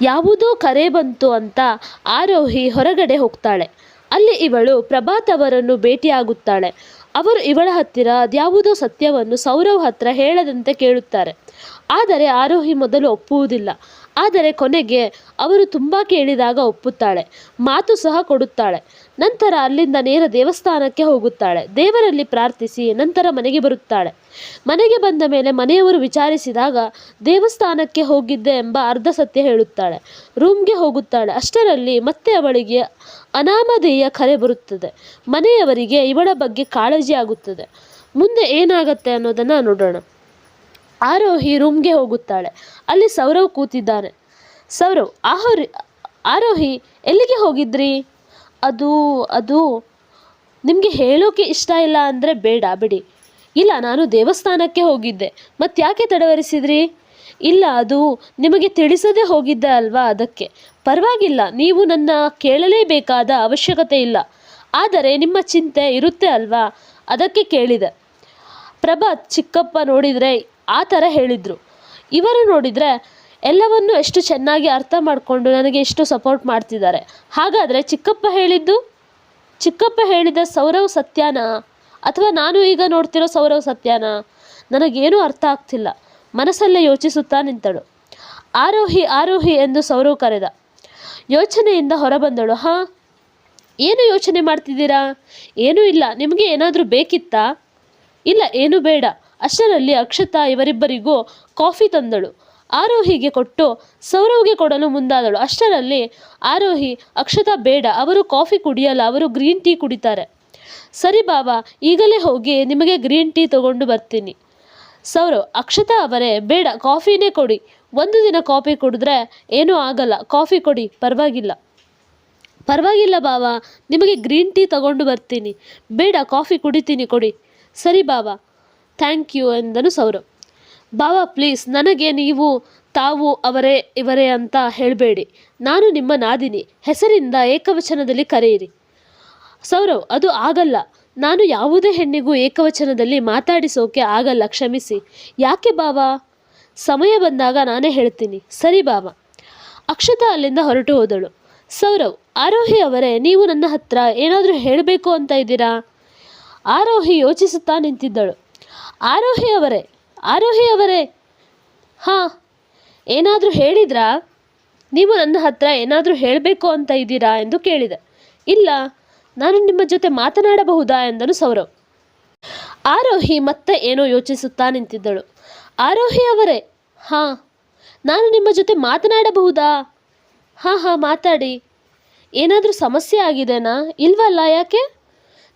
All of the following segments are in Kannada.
ಯಾವುದೋ ಕರೆ ಬಂತು ಅಂತ ಆರೋಹಿ ಹೊರಗಡೆ ಹೋಗ್ತಾಳೆ. ಅಲ್ಲಿ ಇವಳು ಪ್ರಭಾತ್ ಅವರನ್ನು ಭೇಟಿಯಾಗುತ್ತಾಳೆ. ಅವರು ಇವಳ ಹತ್ತಿರ ಅದ್ಯಾವುದೋ ಸತ್ಯವನ್ನು ಸೌರವ್ ಹತ್ರ ಹೇಳದಂತೆ ಕೇಳುತ್ತಾರೆ. ಆದರೆ ಆರೋಹಿ ಮೊದಲು ಒಪ್ಪುವುದಿಲ್ಲ. ಆದರೆ ಕೊನೆಗೆ ಅವರು ತುಂಬ ಕೇಳಿದಾಗ ಒಪ್ಪುತ್ತಾಳೆ. ಮಾತು ಸಹ ಕೊಡುತ್ತಾಳೆ. ನಂತರ ಅಲ್ಲಿಂದ ನೇರ ದೇವಸ್ಥಾನಕ್ಕೆ ಹೋಗುತ್ತಾಳೆ. ದೇವರಲ್ಲಿ ಪ್ರಾರ್ಥಿಸಿ, ನಂತರ ಮನೆಗೆ ಬರುತ್ತಾಳೆ. ಮನೆಗೆ ಬಂದ ಮೇಲೆ ಮನೆಯವರು ವಿಚಾರಿಸಿದಾಗ, ದೇವಸ್ಥಾನಕ್ಕೆ ಹೋಗಿದ್ದೆ ಎಂಬ ಅರ್ಧ ಸತ್ಯ ಹೇಳುತ್ತಾಳೆ. ರೂಮ್ಗೆ ಹೋಗುತ್ತಾಳೆ. ಅಷ್ಟರಲ್ಲಿ ಮತ್ತೆ ಅವಳಿಗೆ ಅನಾಮಧೇಯ ಕರೆ ಬರುತ್ತದೆ. ಮನೆಯವರಿಗೆ ಇವಳ ಬಗ್ಗೆ ಕಾಳಜಿ ಆಗುತ್ತದೆ. ಮುಂದೆ ಏನಾಗತ್ತೆ ಅನ್ನೋದನ್ನು ನೋಡೋಣ. ಆರೋಹಿ ರೂಮ್ಗೆ ಹೋಗುತ್ತಾಳೆ. ಅಲ್ಲಿ ಸೌರವ್ ಕೂತಿದ್ದಾನೆ. ಸೌರವ್, ಆಹೋರಿ, ಆರೋಹಿ, ಎಲ್ಲಿಗೆ ಹೋಗಿದ್ರಿ? ಅದು ಅದು ನಿಮಗೆ ಹೇಳೋಕೆ ಇಷ್ಟ ಇಲ್ಲ ಅಂದರೆ ಬೇಡ, ಬಿಡಿ. ಇಲ್ಲ, ನಾನು ದೇವಸ್ಥಾನಕ್ಕೆ ಹೋಗಿದ್ದೆ. ಮತ್ತ್ಯಾಕೆ ತಡವರಿಸಿದ್ರಿ? ಇಲ್ಲ, ಅದು ನಿಮಗೆ ತಿಳಿಸದೆ ಹೋಗಿದ್ದೆ ಅಲ್ವಾ ಅದಕ್ಕೆ. ಪರವಾಗಿಲ್ಲ, ನೀವು ನನ್ನ ಕೇಳಲೇಬೇಕಾದ ಅವಶ್ಯಕತೆ ಇಲ್ಲ. ಆದರೆ ನಿಮ್ಮ ಚಿಂತೆ ಇರುತ್ತೆ ಅಲ್ವಾ? ಅದಕ್ಕೆ ಕೇಳಿದೆ. ಪ್ರಭಾತ್ ಚಿಕ್ಕಪ್ಪ ನೋಡಿದರೆ ಆ ಥರ ಹೇಳಿದರು. ಇವರು ನೋಡಿದರೆ ಎಲ್ಲವನ್ನು ಎಷ್ಟು ಚೆನ್ನಾಗಿ ಅರ್ಥ ಮಾಡಿಕೊಂಡು ನನಗೆ ಎಷ್ಟು ಸಪೋರ್ಟ್ ಮಾಡ್ತಿದ್ದಾರೆ. ಹಾಗಾದರೆ ಚಿಕ್ಕಪ್ಪ ಹೇಳಿದ್ದು? ಚಿಕ್ಕಪ್ಪ ಹೇಳಿದ ಸೌರವ್ ಸತ್ಯಾನ? ಅಥವಾ ನಾನು ಈಗ ನೋಡ್ತಿರೋ ಸೌರವ್ ಸತ್ಯನಾ? ನನಗೇನೂ ಅರ್ಥ ಆಗ್ತಿಲ್ಲ. ಮನಸ್ಸಲ್ಲೇ ಯೋಚಿಸುತ್ತಾ ನಿಂತಳು. ಆರೋಹಿ ಆರೋಹಿ ಎಂದು ಸೌರವ್ ಕರೆದ. ಯೋಚನೆಯಿಂದ ಹೊರಬಂದಳು. ಹಾಂ, ಏನು ಯೋಚನೆ ಮಾಡ್ತಿದ್ದೀರಾ? ಏನೂ ಇಲ್ಲ. ನಿಮಗೆ ಏನಾದರೂ ಬೇಕಿತ್ತಾ? ಇಲ್ಲ, ಏನೂ ಬೇಡ. ಅಷ್ಟರಲ್ಲಿ ಅಕ್ಷತಾ ಇವರಿಬ್ಬರಿಗೂ ಕಾಫಿ ತಂದಳು. ಆರೋಹಿಗೆ ಕೊಟ್ಟು ಸೌರವ್ಗೆ ಕೊಡಲು ಮುಂದಾದಳು. ಅಷ್ಟರಲ್ಲಿ ಆರೋಹಿ, ಅಕ್ಷತಾ, ಬೇಡ. ಅವರು ಕಾಫಿ ಕುಡಿಯಲ್ಲ. ಅವರು ಗ್ರೀನ್ ಟೀ ಕುಡಿತಾರೆ. ಸರಿ ಬಾಬಾ, ಈಗಲೇ ಹೋಗಿ ನಿಮಗೆ ಗ್ರೀನ್ ಟೀ ತಗೊಂಡು ಬರ್ತೀನಿ. ಸೌರವ್, ಅಕ್ಷತಾ ಅವರೇ, ಬೇಡ. ಕಾಫಿನೇ ಕೊಡಿ. ಒಂದು ದಿನ ಕಾಫಿ ಕುಡಿದ್ರೆ ಏನೂ ಆಗಲ್ಲ. ಕಾಫಿ ಕೊಡಿ. ಪರವಾಗಿಲ್ಲ. ಪರವಾಗಿಲ್ಲ ಬಾಬಾ. ನಿಮಗೆ ಗ್ರೀನ್ ಟೀ ತಗೊಂಡು ಬರ್ತೀನಿ. ಬೇಡ. ಕಾಫಿ ಕುಡಿತೀನಿ. ಕೊಡಿ. ಸರಿ ಬಾಬಾ. ಥ್ಯಾಂಕ್ ಯು ಎಂದನು ಸೌರವ್. ಬಾವಾ ಪ್ಲೀಸ್ ನನಗೆ ನೀವು ತಾವು ಅವರೇ, ಇವರೇ ಅಂತ ಹೇಳಬೇಡಿ. ನಾನು ನಿಮ್ಮ ನಾದಿನಿ ಹೆಸರಿಂದ ಏಕವಚನದಲ್ಲಿ ಕರೆಯಿರಿ. ಸೌರವ್, ಅದು ಆಗಲ್ಲ. ನಾನು ಯಾವುದೇ ಹೆಣ್ಣಿಗೂ ಏಕವಚನದಲ್ಲಿ ಮಾತಾಡಿಸೋಕೆ ಆಗಲ್ಲ, ಕ್ಷಮಿಸಿ. ಯಾಕೆ ಬಾಬಾ ಸಮಯ ಬಂದಾಗ ನಾನೇ ಹೇಳ್ತೀನಿ. ಸರಿ ಬಾಬಾ ಅಕ್ಷತಾ ಅಲ್ಲಿಂದ ಹೊರಟು ಹೋದಳು. ಸೌರವ್, ಆರೋಹಿ ಅವರೇ, ನೀವು ನನ್ನ ಹತ್ರ ಏನಾದರೂ ಹೇಳಬೇಕು ಅಂತ ಇದ್ದೀರಾ? ಆರೋಹಿ ಯೋಚಿಸುತ್ತಾ ನಿಂತಿದ್ದಳು. ಆರೋಹಿ ಅವರೇ ಆರೋಹಿ ಅವರೇ. ಹಾಂ, ಏನಾದರೂ ಹೇಳಿದ್ರಾ? ನೀವು ನನ್ನ ಹತ್ರ ಏನಾದರೂ ಹೇಳಬೇಕು ಅಂತ ಇದ್ದೀರಾ ಎಂದು ಕೇಳಿದೆ. ಇಲ್ಲ, ನಾನು ನಿಮ್ಮ ಜೊತೆ ಮಾತನಾಡಬಹುದಾ ಎಂದನು ಸೌರವ್. ಆರೋಹಿ ಮತ್ತೆ ಏನೋ ಯೋಚಿಸುತ್ತಾ ನಿಂತಿದ್ದಳು. ಆರೋಹಿ ಅವರೇ, ಹಾಂ, ನಾನು ನಿಮ್ಮ ಜೊತೆ ಮಾತನಾಡಬಹುದಾ? ಹಾಂ ಹಾಂ, ಮಾತಾಡಿ. ಏನಾದರೂ ಸಮಸ್ಯೆ ಆಗಿದೆನಾ? ಇಲ್ವಲ್ಲ ಯಾಕೆ?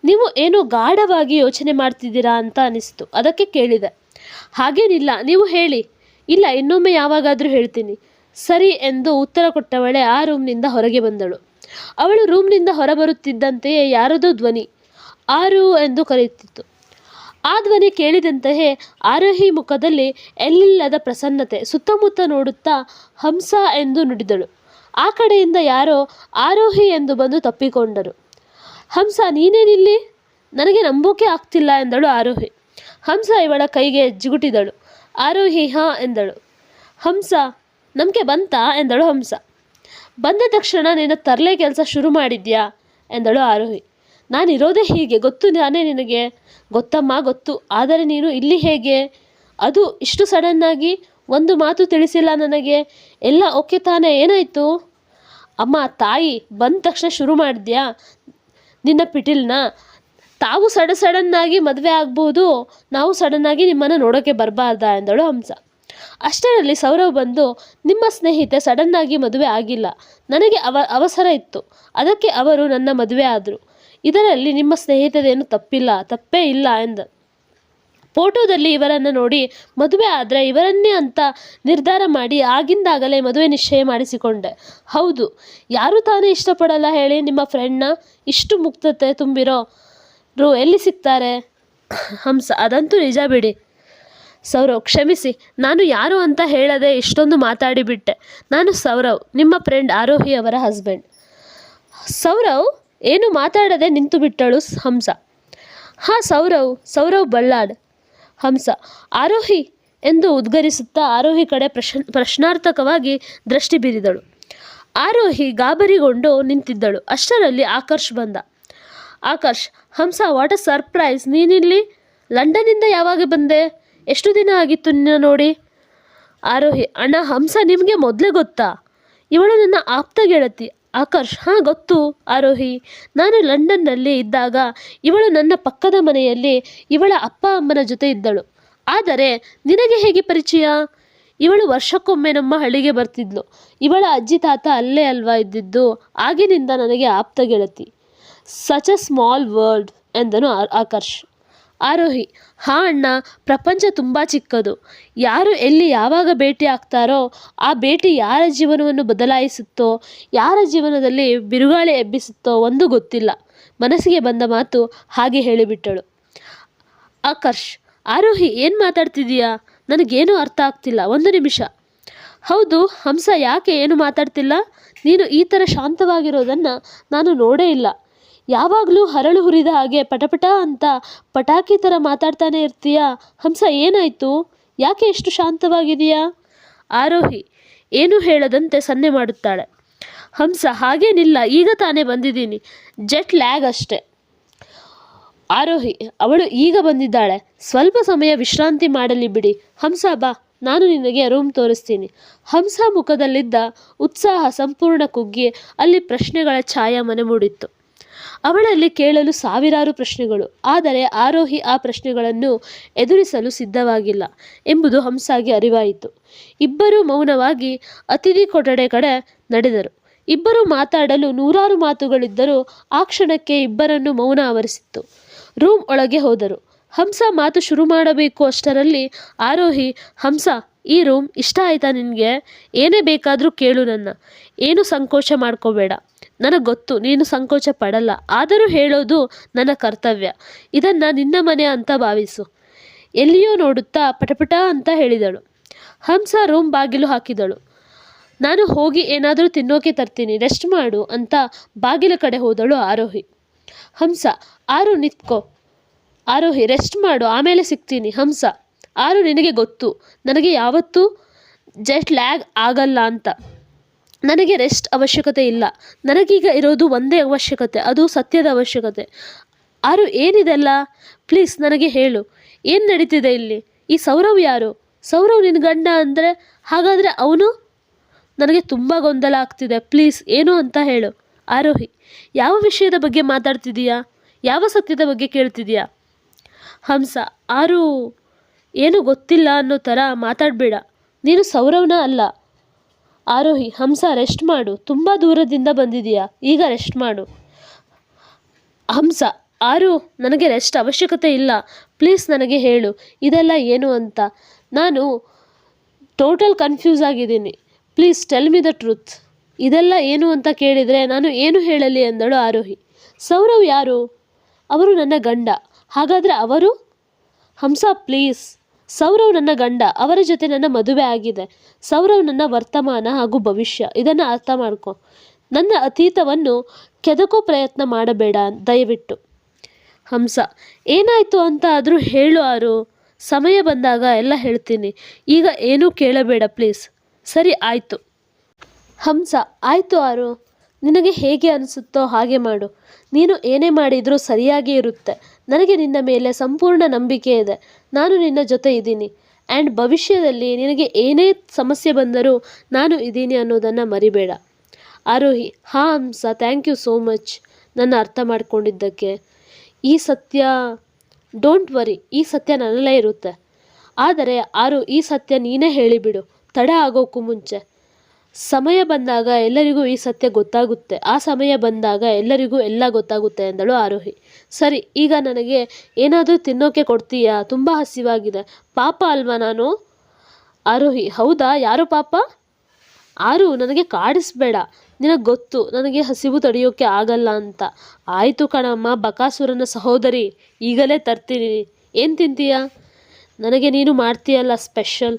ನೀವು ಏನೋ ಗಾಢವಾಗಿ ಯೋಚನೆ ಮಾಡ್ತಿದ್ದೀರಾ ಅಂತ ಅನಿಸ್ತು. ಅದಕ್ಕೆ ಕೇಳಿದೆ. ಹಾಗೇನಿಲ್ಲ, ನೀವು ಹೇಳಿ. ಇಲ್ಲ, ಇನ್ನೊಮ್ಮೆ ಯಾವಾಗಾದರೂ ಹೇಳ್ತೀನಿ. ಸರಿ ಎಂದು ಉತ್ತರ ಕೊಟ್ಟವಳೆ ಆ ರೂಮ್ನಿಂದ ಹೊರಗೆ ಬಂದಳು. ಅವಳು ರೂಮ್ನಿಂದ ಹೊರಬರುತ್ತಿದ್ದಂತೆಯೇ ಯಾರದೋ ಧ್ವನಿ, ಆರು ಎಂದು ಕರೆಯುತ್ತಿತ್ತು. ಆ ಧ್ವನಿ ಕೇಳಿದಂತೆಯೇ ಆರೋಹಿ ಮುಖದಲ್ಲಿ ಎಲ್ಲಿಲ್ಲದ ಪ್ರಸನ್ನತೆ ಸುತ್ತಮುತ್ತ ನೋಡುತ್ತಾ ಹಂಸ ಎಂದು ನುಡಿದಳು. ಆ ಕಡೆಯಿಂದ ಯಾರೋ ಆರೋಹಿ ಎಂದು ಬಂದು ತಪ್ಪಿಕೊಂಡರು. ಹಂಸ, ನೀನೇನಿಲ್ಲಿ? ನನಗೆ ನಂಬೋಕೆ ಆಗ್ತಿಲ್ಲ ಎಂದಳು ಆರೋಹಿ. ಹಂಸ ಇವಳ ಕೈಗೆ ಜಿಗುಟಿದಳು. ಆರೋಹಿ, ಹಾಂ ಎಂದಳು. ಹಂಸ ನಮಗೆ ಬಂತಾ ಎಂದಳು ಹಂಸ. ಬಂದ ತಕ್ಷಣ ನೀನು ತರಲೆ ಕೆಲಸ ಶುರು ಮಾಡಿದ್ಯಾ ಎಂದಳು ಆರೋಹಿ. ನಾನಿರೋದೇ ಹೀಗೆ, ಗೊತ್ತು ನಾನೇ ನಿನಗೆ? ಗೊತ್ತಮ್ಮ, ಗೊತ್ತು. ಆದರೆ ನೀನು ಇಲ್ಲಿ ಹೇಗೆ? ಅದು ಇಷ್ಟು ಸಡನ್ನಾಗಿ ಒಂದು ಮಾತು ತಿಳಿಸಿಲ್ಲ ನನಗೆ. ಎಲ್ಲ ಓಕೆ ತಾನೇ, ಏನಾಯಿತು? ಅಮ್ಮ, ತಾಯಿ ಬಂದ ತಕ್ಷಣ ಶುರು ಮಾಡಿದ್ಯಾ ನಿನ್ನ ಪಿಟೀಲ್ನ? ತಾವು ಸಡ ಸಡನ್ನಾಗಿ ಮದುವೆ ಆಗ್ಬೋದು, ನಾವು ಸಡನ್ನಾಗಿ ನಿಮ್ಮನ್ನು ನೋಡೋಕ್ಕೆ ಬರಬಾರ್ದ ಎಂದಳು ಹಂಸ. ಅಷ್ಟರಲ್ಲಿ ಸೌರವ್ ಬಂದು, ನಿಮ್ಮ ಸ್ನೇಹಿತೆ ಸಡನ್ನಾಗಿ ಮದುವೆ ಆಗಿಲ್ಲ, ನನಗೆ ಅವ, ಅವಸರ ಇತ್ತು, ಅದಕ್ಕೆ ಅವರು ನನ್ನ ಮದುವೆ ಆದರು. ಇದರಲ್ಲಿ ನಿಮ್ಮ ಸ್ನೇಹಿತದೇನು ತಪ್ಪಿಲ್ಲ, ತಪ್ಪೇ ಇಲ್ಲ ಎಂದ. ಫೋಟೋದಲ್ಲಿ ಇವರನ್ನು ನೋಡಿ, ಮದುವೆ ಆದರೆ ಇವರನ್ನೇ ಅಂತ ನಿರ್ಧಾರ ಮಾಡಿ ಆಗಿಂದಾಗಲೇ ಮದುವೆ ನಿಶ್ಚಯ ಮಾಡಿಸಿಕೊಂಡೆ. ಹೌದು, ಯಾರು ತಾನೇ ಇಷ್ಟಪಡಲ್ಲ ಹೇಳಿ ನಿಮ್ಮ ಫ್ರೆಂಡ್ನ ಇಷ್ಟು ಮುಕ್ತತೆ ತುಂಬಿರೋ ರು, ಎಲ್ಲಿ ಸಿಗ್ತಾರೆ? ಹಂಸ, ಅದಂತೂ ನಿಜ ಬಿಡಿ. ಸೌರವ್, ಕ್ಷಮಿಸಿ, ನಾನು ಯಾರು ಅಂತ ಹೇಳದೆ ಇಷ್ಟೊಂದು ಮಾತಾಡಿಬಿಟ್ಟೆ ನಾನು ಸೌರವ್, ನಿಮ್ಮ ಫ್ರೆಂಡ್ ಆರೋಹಿ ಅವರ ಹಸ್ಬೆಂಡ್ ಸೌರವ್, ಏನು ಮಾತಾಡದೆ ನಿಂತು ಬಿಟ್ಟಳು ಹಂಸ. ಹಾಂ, ಸೌರವ್ ಸೌರವ್ ಬಳ್ಳಾಡ್ ಹಂಸ, ಆರೋಹಿ ಎಂದು ಉದ್ಗರಿಸುತ್ತಾ ಆರೋಹಿ ಕಡೆ ಪ್ರಶ್ನ, ಪ್ರಶ್ನಾರ್ಥಕವಾಗಿ ದೃಷ್ಟಿ ಬೀರಿದಳು. ಆರೋಹಿ ಗಾಬರಿಗೊಂಡು ನಿಂತಿದ್ದಳು. ಅಷ್ಟರಲ್ಲಿ ಆಕರ್ಷ್ ಬಂದ. Akarsh Hamsa, what a surprise. ನೀನಿಲ್ಲಿ ಲಂಡನ್ನಿಂದ ಯಾವಾಗ ಬಂದೆ? ಎಷ್ಟು ದಿನ ಆಗಿತ್ತು ನಿನ್ನ ನೋಡಿ? ಆರೋಹಿ, ಅಣ್ಣ, ಹಂಸ ನಿಮಗೆ ಮೊದಲೇ ಗೊತ್ತಾ? ಇವಳು ನನ್ನ ಆಪ್ತ ಗೆಳತಿ. ಆಕರ್ಷ್, ಹಾಂ, ಗೊತ್ತು, ಆರೋಹಿ. ನಾನು ಲಂಡನ್ನಲ್ಲಿ ಇದ್ದಾಗ ಇವಳು ನನ್ನ ಪಕ್ಕದ ಮನೆಯಲ್ಲಿ ಇವಳ ಅಪ್ಪ, ಅಮ್ಮನ ಜೊತೆ ಇದ್ದಳು. ಆದರೆ ನಿನಗೆ ಹೇಗೆ ಪರಿಚಯ? ಇವಳು ವರ್ಷಕ್ಕೊಮ್ಮೆ ನಮ್ಮ ಹಳ್ಳಿಗೆ ಬರ್ತಿದ್ಲು. ಇವಳ ಅಜ್ಜಿ, ತಾತ ಅಲ್ಲೇ ಅಲ್ವಾ ಇದ್ದಿದ್ದು? ಆಗಿನಿಂದ ನನಗೆ ಆಪ್ತ ಗೆಳತಿ. ಸಚ್ ಅ ಸ್ಮಾಲ್ ವರ್ಲ್ಡ್ ಎಂದನು ಆಕರ್ಷ್. ಆರೋಹಿ, ಹಾ ಅಣ್ಣ, ಪ್ರಪಂಚ ತುಂಬ ಚಿಕ್ಕದು. ಯಾರು ಎಲ್ಲಿ ಯಾವಾಗ ಭೇಟಿ ಆಗ್ತಾರೋ, ಆ ಭೇಟಿ ಯಾರ ಜೀವನವನ್ನು ಬದಲಾಯಿಸುತ್ತೋ, ಯಾರ ಜೀವನದಲ್ಲಿ ಬಿರುಗಾಳಿ ಎಬ್ಬಿಸುತ್ತೋ ಒಂದು ಗೊತ್ತಿಲ್ಲ. ಮನಸ್ಸಿಗೆ ಬಂದ ಮಾತು ಹಾಗೆ ಹೇಳಿಬಿಟ್ಟಳು. ಆಕರ್ಷ್, ಆರೋಹಿ, ಏನು ಮಾತಾಡ್ತಿದೀಯಾ ನನಗೇನು ಅರ್ಥ ಆಗ್ತಿಲ್ಲ. ಒಂದು ನಿಮಿಷ. ಹೌದು, ಹಂಸ ಯಾಕೆ ಏನು ಮಾತಾಡ್ತಿಲ್ಲ? ನೀನು ಈ ಥರ ಶಾಂತವಾಗಿರೋದನ್ನು ನಾನು ನೋಡೇ ಇಲ್ಲ. ಯಾವಾಗಲೂ ಹರಳು ಹುರಿದ ಹಾಗೆ ಪಟಪಟ ಅಂತ ಪಟಾಕಿ ಥರ ಮಾತಾಡ್ತಾನೆ ಇರ್ತೀಯಾ? ಹಂಸ, ಏನಾಯಿತು? ಯಾಕೆ ಎಷ್ಟು ಶಾಂತವಾಗಿದೆಯಾ? ಆರೋಹಿ ಏನೂ ಹೇಳದಂತೆ ಸನ್ನೆ ಮಾಡುತ್ತಾಳೆ. ಹಂಸ, ಹಾಗೇನಿಲ್ಲ, ಈಗ ತಾನೇ ಬಂದಿದ್ದೀನಿ. ಜೆಟ್ ಲ್ಯಾಗ್ ಅಷ್ಟೆ. ಆರೋಹಿ, ಅವಳು ಈಗ ಬಂದಿದ್ದಾಳೆ. ಸ್ವಲ್ಪ ಸಮಯ ವಿಶ್ರಾಂತಿ ಮಾಡಲಿ ಬಿಡಿ. ಹಂಸ, ಬಾ, ನಾನು ನಿನಗೆ ರೂಮ್ ತೋರಿಸ್ತೀನಿ. ಹಂಸ ಮುಖದಲ್ಲಿದ್ದ ಉತ್ಸಾಹ ಸಂಪೂರ್ಣ ಕುಗ್ಗಿ ಅಲ್ಲಿ ಪ್ರಶ್ನೆಗಳ ಛಾಯಾ ಮನೆ ಮೂಡಿತ್ತು. ಅವಳಲ್ಲಿ ಕೇಳಲು ಸಾವಿರಾರು ಪ್ರಶ್ನೆಗಳು. ಆದರೆ ಆರೋಹಿ ಆ ಪ್ರಶ್ನೆಗಳನ್ನು ಎದುರಿಸಲು ಸಿದ್ಧವಾಗಿಲ್ಲ ಎಂಬುದು ಹಂಸಾಗೆ ಅರಿವಾಯಿತು. ಇಬ್ಬರೂ ಮೌನವಾಗಿ ಅತಿಥಿ ಕೊಠಡೆ ಕಡೆ ನಡೆದರು. ಇಬ್ಬರು ಮಾತಾಡಲು ನೂರಾರು ಮಾತುಗಳಿದ್ದರೂ ಆ ಕ್ಷಣಕ್ಕೆ ಇಬ್ಬರನ್ನು ಮೌನ ಆವರಿಸಿತ್ತು. ರೂಮ್ ಒಳಗೆ ಹೋದರು. ಹಂಸ ಮಾತು ಶುರು ಮಾಡಬೇಕು ಅಷ್ಟರಲ್ಲಿ ಆರೋಹಿ, ಹಂಸ, ಈ ರೂಮ್ ಇಷ್ಟ ಆಯ್ತಾ ನಿನಗೆ? ಏನೇ ಬೇಕಾದರೂ ಕೇಳು ನನ್ನ. ಏನು ಸಂಕೋಚ ಮಾಡ್ಕೋಬೇಡ. ನನಗೆ ಗೊತ್ತು ನೀನು ಸಂಕೋಚ ಪಡಲ್ಲ. ಆದರೂ ಹೇಳೋದು ನನ್ನ ಕರ್ತವ್ಯ. ಇದನ್ನು ನಿನ್ನ ಮನೆ ಅಂತ ಭಾವಿಸು. ಎಲ್ಲಿಯೋ ನೋಡುತ್ತಾ ಪಟಪಟ ಅಂತ ಹೇಳಿದಳು. ಹಂಸ ರೂಮ್ ಬಾಗಿಲು ಹಾಕಿದಳು. ನಾನು ಹೋಗಿ ಏನಾದರೂ ತಿನ್ನೋಕೆ ತರ್ತೀನಿ, ರೆಸ್ಟ್ ಮಾಡು ಅಂತ ಬಾಗಿಲ ಕಡೆ ಹೋದಳು ಆರೋಹಿ. ಹಂಸ, ಆರು ನಿತ್ಕೋ. ಆರೋಹಿ, ರೆಸ್ಟ್ ಮಾಡು, ಆಮೇಲೆ ಸಿಗ್ತೀನಿ. ಹಂಸ, ಆರು ನಿನಗೆ ಗೊತ್ತು. ನನಗೆ ಯಾವತ್ತೂ ಜಸ್ಟ್ ಲ್ಯಾಗ್ ಆಗಲ್ಲ ಅಂತ. ನನಗೆ ರೆಸ್ಟ್ ಅವಶ್ಯಕತೆ ಇಲ್ಲ. ನನಗೀಗ ಇರೋದು ಒಂದೇ ಅವಶ್ಯಕತೆ, ಅದು ಸತ್ಯದ ಅವಶ್ಯಕತೆ. ಆರು, ಏನಿದೆಲ್ಲ? ಪ್ಲೀಸ್ ನನಗೆ ಹೇಳು. ಏನು ನಡೀತಿದೆ ಇಲ್ಲಿ? ಈ ಸೌರವ್ ಯಾರು? ಸೌರವ್ ನಿನ್ನ ಗಂಡ ಅಂದರೆ ಹಾಗಾದರೆ ಅವನು? ನನಗೆ ತುಂಬ ಗೊಂದಲ ಆಗ್ತಿದೆ. ಪ್ಲೀಸ್ ಏನು ಅಂತ ಹೇಳು. ಆರೋಹಿ, ಯಾವ ವಿಷಯದ ಬಗ್ಗೆ ಮಾತಾಡ್ತಿದೀಯಾ? ಯಾವ ಸತ್ಯದ ಬಗ್ಗೆ ಕೇಳ್ತಿದೀಯಾ? ಹಂಸ, ಆರು, ಏನು ಗೊತ್ತಿಲ್ಲ ಅನ್ನೋ ಥರ ಮಾತಾಡಬೇಡ. ನೀನು ಸೌರವ್ನ ಅಲ್ಲ. ಆರೋಹಿ, ಹಂಸ ರೆಸ್ಟ್ ಮಾಡು. ತುಂಬ ದೂರದಿಂದ ಬಂದಿದೀಯಾ? ಈಗ ರೆಸ್ಟ್ ಮಾಡು. ಹಂಸ, ಆರು, ನನಗೆ ರೆಸ್ಟ್ ಅವಶ್ಯಕತೆ ಇಲ್ಲ. ಪ್ಲೀಸ್ ನನಗೆ ಹೇಳು. ಇದೆಲ್ಲ ಏನು ಅಂತ. ನಾನು ಟೋಟಲ್ ಕನ್ಫ್ಯೂಸ್ ಆಗಿದ್ದೀನಿ. Please tell me the truth ಇದೆಲ್ಲ ಏನು ಅಂತ ಕೇಳಿದರೆ ನಾನು ಏನು ಹೇಳಲಿ ಎಂದಳು ಆರೋಹಿ. ಸೌರವ್ ಯಾರು? ಅವರು ನನ್ನ ಗಂಡ. ಹಾಗಾದರೆ ಅವರು? ಹಂಸ ಪ್ಲೀಸ್ ಸೌರವ್ ನನ್ನ ಗಂಡ, ಅವರ ಜೊತೆ ನನ್ನ ಮದುವೆ ಆಗಿದೆ. ಸೌರವ್ ನನ್ನ ವರ್ತಮಾನ ಹಾಗೂ ಭವಿಷ್ಯ, ಇದನ್ನು ಅರ್ಥ ಮಾಡ್ಕೊ. ನನ್ನ ಅತೀತವನ್ನು ಕೆದಕೋ ಪ್ರಯತ್ನ ಮಾಡಬೇಡ, ದಯವಿಟ್ಟು. ಹಂಸ, ಏನಾಯಿತು ಅಂತ ಆದರೂ ಹೇಳು ಆರು. ಸಮಯ ಬಂದಾಗ ಎಲ್ಲ ಹೇಳ್ತೀನಿ. ಈಗ ಏನೂ ಕೇಳಬೇಡ ಪ್ಲೀಸ್ ಸರಿ, ಆಯಿತು. ಹಂಸ, ಆಯಿತು ಆರು. ನಿನಗೆ ಹೇಗೆ ಅನಿಸುತ್ತೋ ಹಾಗೆ ಮಾಡು. ನೀನು ಏನೇ ಮಾಡಿದರೂ ಸರಿಯಾಗಿ ಇರುತ್ತೆ. ನನಗೆ ನಿನ್ನ ಮೇಲೆ ಸಂಪೂರ್ಣ ನಂಬಿಕೆ ಇದೆ. ನಾನು ನಿನ್ನ ಜೊತೆ ಇದ್ದೀನಿ. ಆ್ಯಂಡ್ ಭವಿಷ್ಯದಲ್ಲಿ ನಿನಗೆ ಏನೇ ಸಮಸ್ಯೆ ಬಂದರೂ ನಾನು ಇದ್ದೀನಿ ಅನ್ನೋದನ್ನು ಮರಿಬೇಡ. ಆರೋಹಿ, ಹಾಂ Hamsa thank you so much ನನ್ನ ಅರ್ಥ ಮಾಡಿಕೊಂಡಿದ್ದಕ್ಕೆ. ಈ ಸತ್ಯ ಡೋಂಟ್ ವರಿ ಈ ಸತ್ಯ ನನ್ನಲ್ಲೇ ಇರುತ್ತೆ. ಆದರೆ ಆರು, ಈ ಸತ್ಯ ನೀನೇ ಹೇಳಿಬಿಡು. ತಡ ಆಗೋಕ್ಕೂ ಮುಂಚೆ. ಸಮಯ ಬಂದಾಗ ಎಲ್ಲರಿಗೂ ಈ ಸತ್ಯ ಗೊತ್ತಾಗುತ್ತೆ. ಆ ಸಮಯ ಬಂದಾಗ ಎಲ್ಲರಿಗೂ ಎಲ್ಲ ಗೊತ್ತಾಗುತ್ತೆ ಎಂದಳು ಆರೋಹಿ. ಸರಿ, ಈಗ ನನಗೆ ಏನಾದರೂ ತಿನ್ನೋಕೆ ಕೊಡ್ತೀಯಾ? ತುಂಬ ಹಸಿವಾಗಿದೆ. ಪಾಪ ಅಲ್ವಾ ನಾನು? ಆರೋಹಿ, ಹೌದಾ? ಯಾರು ಪಾಪ? ಆರು, ನನಗೆ ಕಾಡಿಸ್ಬೇಡ. ನಿನಗೆ ಗೊತ್ತು, ನನಗೆ ಹಸಿವು ತಡೆಯೋಕೆ ಆಗಲ್ಲ ಅಂತ. ಆಯಿತು ಕಣಮ್ಮ, ಬಕಾಸುರನ ಸಹೋದರಿ, ಈಗಲೇ ತರ್ತೀನಿ. ಏನು ತಿಂತೀಯಾ? ನನಗೆ ನೀನು ಮಾಡ್ತೀಯಲ್ಲ ಸ್ಪೆಷಲ್.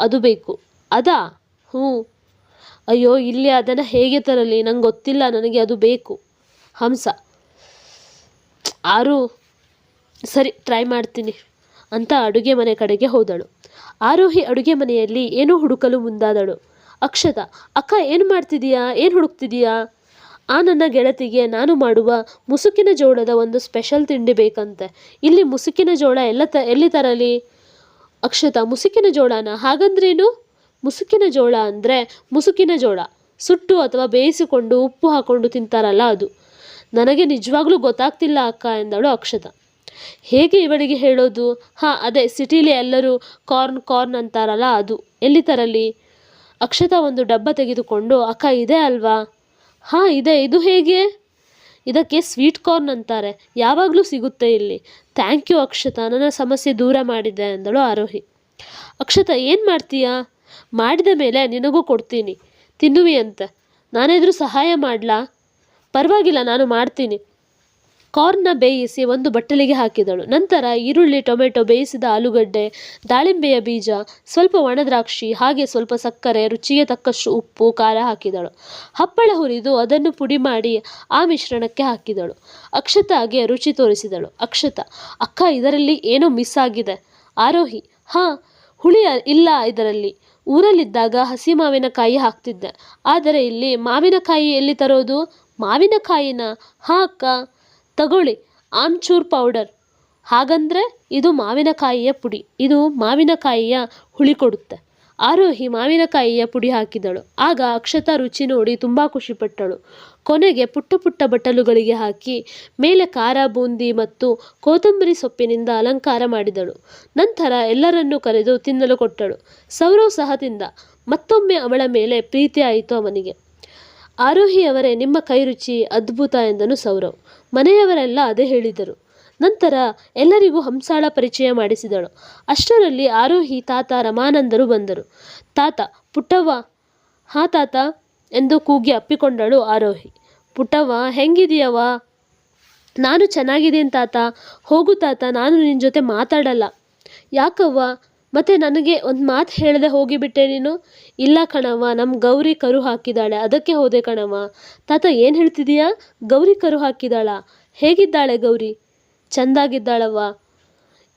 ಅದು ಬೇಕು. ಅದಾ? ಹ್ಞೂ. ಅಯ್ಯೋ, ಇಲ್ಲಿ ಅದನ್ನು ಹೇಗೆ ತರಲಿ? ನಂಗೆ ಗೊತ್ತಿಲ್ಲ, ನನಗೆ ಅದು ಬೇಕು. ಹಂಸ. ಆರು, ಸರಿ ಟ್ರೈ ಮಾಡ್ತೀನಿ ಅಂತ ಅಡುಗೆ ಮನೆ ಕಡೆಗೆ ಹೋದಳು. ಆರೋಹಿ ಅಡುಗೆ ಮನೆಯಲ್ಲಿ ಏನು ಹುಡುಕಲು ಮುಂದಾದಳು. ಅಕ್ಷತ, ಅಕ್ಕ, ಏನು ಮಾಡ್ತಿದೀಯಾ? ಏನು ಹುಡುಕ್ತಿದೀಯಾ? ಆ ನನ್ನ ಗೆಳತಿಗೆ ನಾನು ಮಾಡುವ ಮುಸುಕಿನ ಜೋಳದ ಒಂದು ಸ್ಪೆಷಲ್ ತಿಂಡಿ ಬೇಕಂತೆ. ಇಲ್ಲಿ ಮುಸುಕಿನ ಜೋಳ ಎಲ್ಲ ತ, ಎಲ್ಲಿ ತರಲಿ? ಅಕ್ಷತ, ಮುಸುಕಿನ ಜೋಳನ? ಹಾಗಂದ್ರೇನು? ಮುಸುಕಿನ ಜೋಳ ಅಂದರೆ ಮುಸುಕಿನ ಜೋಳ. ಸುಟ್ಟು ಅಥವಾ ಬೇಯಿಸಿಕೊಂಡು ಉಪ್ಪು ಹಾಕೊಂಡು ತಿಂತಾರಲ್ಲ ಅದು. ನನಗೆ ನಿಜವಾಗ್ಲೂ ಗೊತ್ತಾಗ್ತಿಲ್ಲ ಅಕ್ಕ ಎಂದಳು ಅಕ್ಷತ. ಹೇಗೆ ಇವಳಿಗೆ ಹೇಳೋದು? ಹಾಂ, ಅದೇ, ಸಿಟಿಲಿ ಎಲ್ಲರೂ ಕಾರ್ನ್ ಕಾರ್ನ್ ಅಂತಾರಲ್ಲ ಅದು. ಎಲ್ಲಿ ತರಲಿ? ಅಕ್ಷತ ಒಂದು ಡಬ್ಬ ತೆಗೆದುಕೊಂಡು, ಅಕ್ಕ, ಇದೆ ಅಲ್ವಾ? ಹಾಂ, ಇದೆ, ಇದು ಹೇಗೆ? ಇದಕ್ಕೆ ಸ್ವೀಟ್ ಕಾರ್ನ್ ಅಂತಾರೆ. ಯಾವಾಗಲೂ ಸಿಗುತ್ತೆ ಇಲ್ಲಿ. ಥ್ಯಾಂಕ್ ಯು ಅಕ್ಷತ, ನನ್ನ ಸಮಸ್ಯೆ ದೂರ ಮಾಡಿದೆ ಎಂದಳು ಆರೋಹಿ. ಅಕ್ಷತ, ಏನು ಮಾಡ್ತೀಯಾ? ಮಾಡಿದ ಮೇಲೆ ನಿನಗೂ ಕೊಡ್ತೀನಿ. ತಿನ್ನುವಿ ಅಂತ. ನಾನೇದರೂ ಸಹಾಯ ಮಾಡಲಾ? ಪರವಾಗಿಲ್ಲ, ನಾನು ಮಾಡ್ತೀನಿ. ಕಾರ್ನ್ನ ಬೇಯಿಸಿ ಒಂದು ಬಟ್ಟಲಿಗೆ ಹಾಕಿದಳು. ನಂತರ ಈರುಳ್ಳಿ, ಟೊಮೆಟೊ, ಬೇಯಿಸಿದ ಆಲೂಗಡ್ಡೆ, ದಾಳಿಂಬೆಯ ಬೀಜ, ಸ್ವಲ್ಪ ಒಣದ್ರಾಕ್ಷಿ ಹಾಗೆ ಸ್ವಲ್ಪ ಸಕ್ಕರೆ, ರುಚಿಗೆ ತಕ್ಕಷ್ಟು ಉಪ್ಪು, ಖಾರ ಹಾಕಿದಳು. ಹಪ್ಪಳ ಹುರಿದು ಅದನ್ನು ಪುಡಿ ಮಾಡಿ ಆ ಮಿಶ್ರಣಕ್ಕೆ ಹಾಕಿದಳು. ಅಕ್ಷತಾಗೆ ರುಚಿ ತೋರಿಸಿದಳು. ಅಕ್ಷತ, ಅಕ್ಕ, ಇದರಲ್ಲಿ ಏನೋ ಮಿಸ್ ಆಗಿದೆ ಆರೋಹಿ, ಹಾಂ, ಹುಳಿ ಇಲ್ಲ ಇದರಲ್ಲಿ. ಊರಲ್ಲಿದ್ದಾಗ ಹಸಿ ಮಾವಿನಕಾಯಿ ಹಾಕ್ತಿದ್ದೆ. ಆದರೆ ಇಲ್ಲಿ ಮಾವಿನಕಾಯಿ ಎಲ್ಲಿ ತರೋದು? ಮಾವಿನಕಾಯಿನ ಹಾಕ ತಗೊಳ್ಳಿ. ಆಮ್ಚೂರ್ ಪೌಡರ್. ಹಾಗಂದರೆ ಇದು ಮಾವಿನಕಾಯಿಯ ಪುಡಿ. ಇದು ಮಾವಿನಕಾಯಿಯ ಹುಳಿ ಕೊಡುತ್ತೆ. ಆರೋಹಿ ಮಾವಿನಕಾಯಿಯ ಪುಡಿ ಹಾಕಿದಳು. ಆಗ ಅಕ್ಷತಾ ರುಚಿ ನೋಡಿ ತುಂಬ ಖುಷಿಪಟ್ಟಳು. ಕೊನೆಗೆ ಪುಟ್ಟ ಪುಟ್ಟ ಬಟ್ಟಲುಗಳಿಗೆ ಹಾಕಿ ಮೇಲೆ ಖಾರ, ಬೂಂದಿ ಮತ್ತು ಕೊತ್ತಂಬರಿ ಸೊಪ್ಪಿನಿಂದ ಅಲಂಕಾರ ಮಾಡಿದಳು. ನಂತರ ಎಲ್ಲರನ್ನೂ ಕರೆದು ತಿನ್ನಲು ಕೊಟ್ಟಳು. ಸೌರವ್ ಸಹ ತಿಂದ. ಮತ್ತೊಮ್ಮೆ ಅವಳ ಮೇಲೆ ಪ್ರೀತಿ ಆಯಿತು ಅವನಿಗೆ. ಆರೋಹಿಯವರೇ ನಿಮ್ಮ ಕೈ ರುಚಿ ಅದ್ಭುತ ಎಂದನು ಸೌರವ್. ಮನೆಯವರೆಲ್ಲ ಅದೇ ಹೇಳಿದರು. ನಂತರ ಎಲ್ಲರಿಗೂ ಹಂಸಾಳ ಪರಿಚಯ ಮಾಡಿಸಿದಳು. ಅಷ್ಟರಲ್ಲಿ ಆರೋಹಿ ತಾತ ರಮಾನಂದರು ಬಂದರು. ತಾತ, ಪುಟ್ಟವ್ವ, ಹಾ ತಾತ ಎಂದು ಕೂಗಿ ಅಪ್ಪಿಕೊಂಡಳು ಆರೋಹಿ. ಪುಟ್ಟವ್ವ, ಹೆಂಗಿದೀಯವ್ವ? ನಾನು ಚೆನ್ನಾಗಿದ್ದೀನಿ ತಾತ. ಹೋಗು ತಾತ, ನಾನು ನಿನ್ನ ಜೊತೆ ಮಾತಾಡಲ್ಲ. ಯಾಕವ್ವ? ಮತ್ತೆ ನನಗೆ ಒಂದು ಮಾತು ಹೇಳದೆ ಹೋಗಿಬಿಟ್ಟೆ ನೀನು? ಇಲ್ಲ ಕಣವ್ವ ನಮ್ಮ ಗೌರಿ ಕರು ಹಾಕಿದಾಳೆ ಅದಕ್ಕೆ ಹೋದೆ ಕಣವ್ವ. ತಾತ, ಏನು ಹೇಳ್ತಿದೀಯಾ? ಗೌರಿ ಕರು ಹಾಕಿದಾಳ ಹೇಗಿದ್ದಾಳೆ ಗೌರಿ? ಚೆಂದಾಗಿದ್ದಾಳವ್ವ.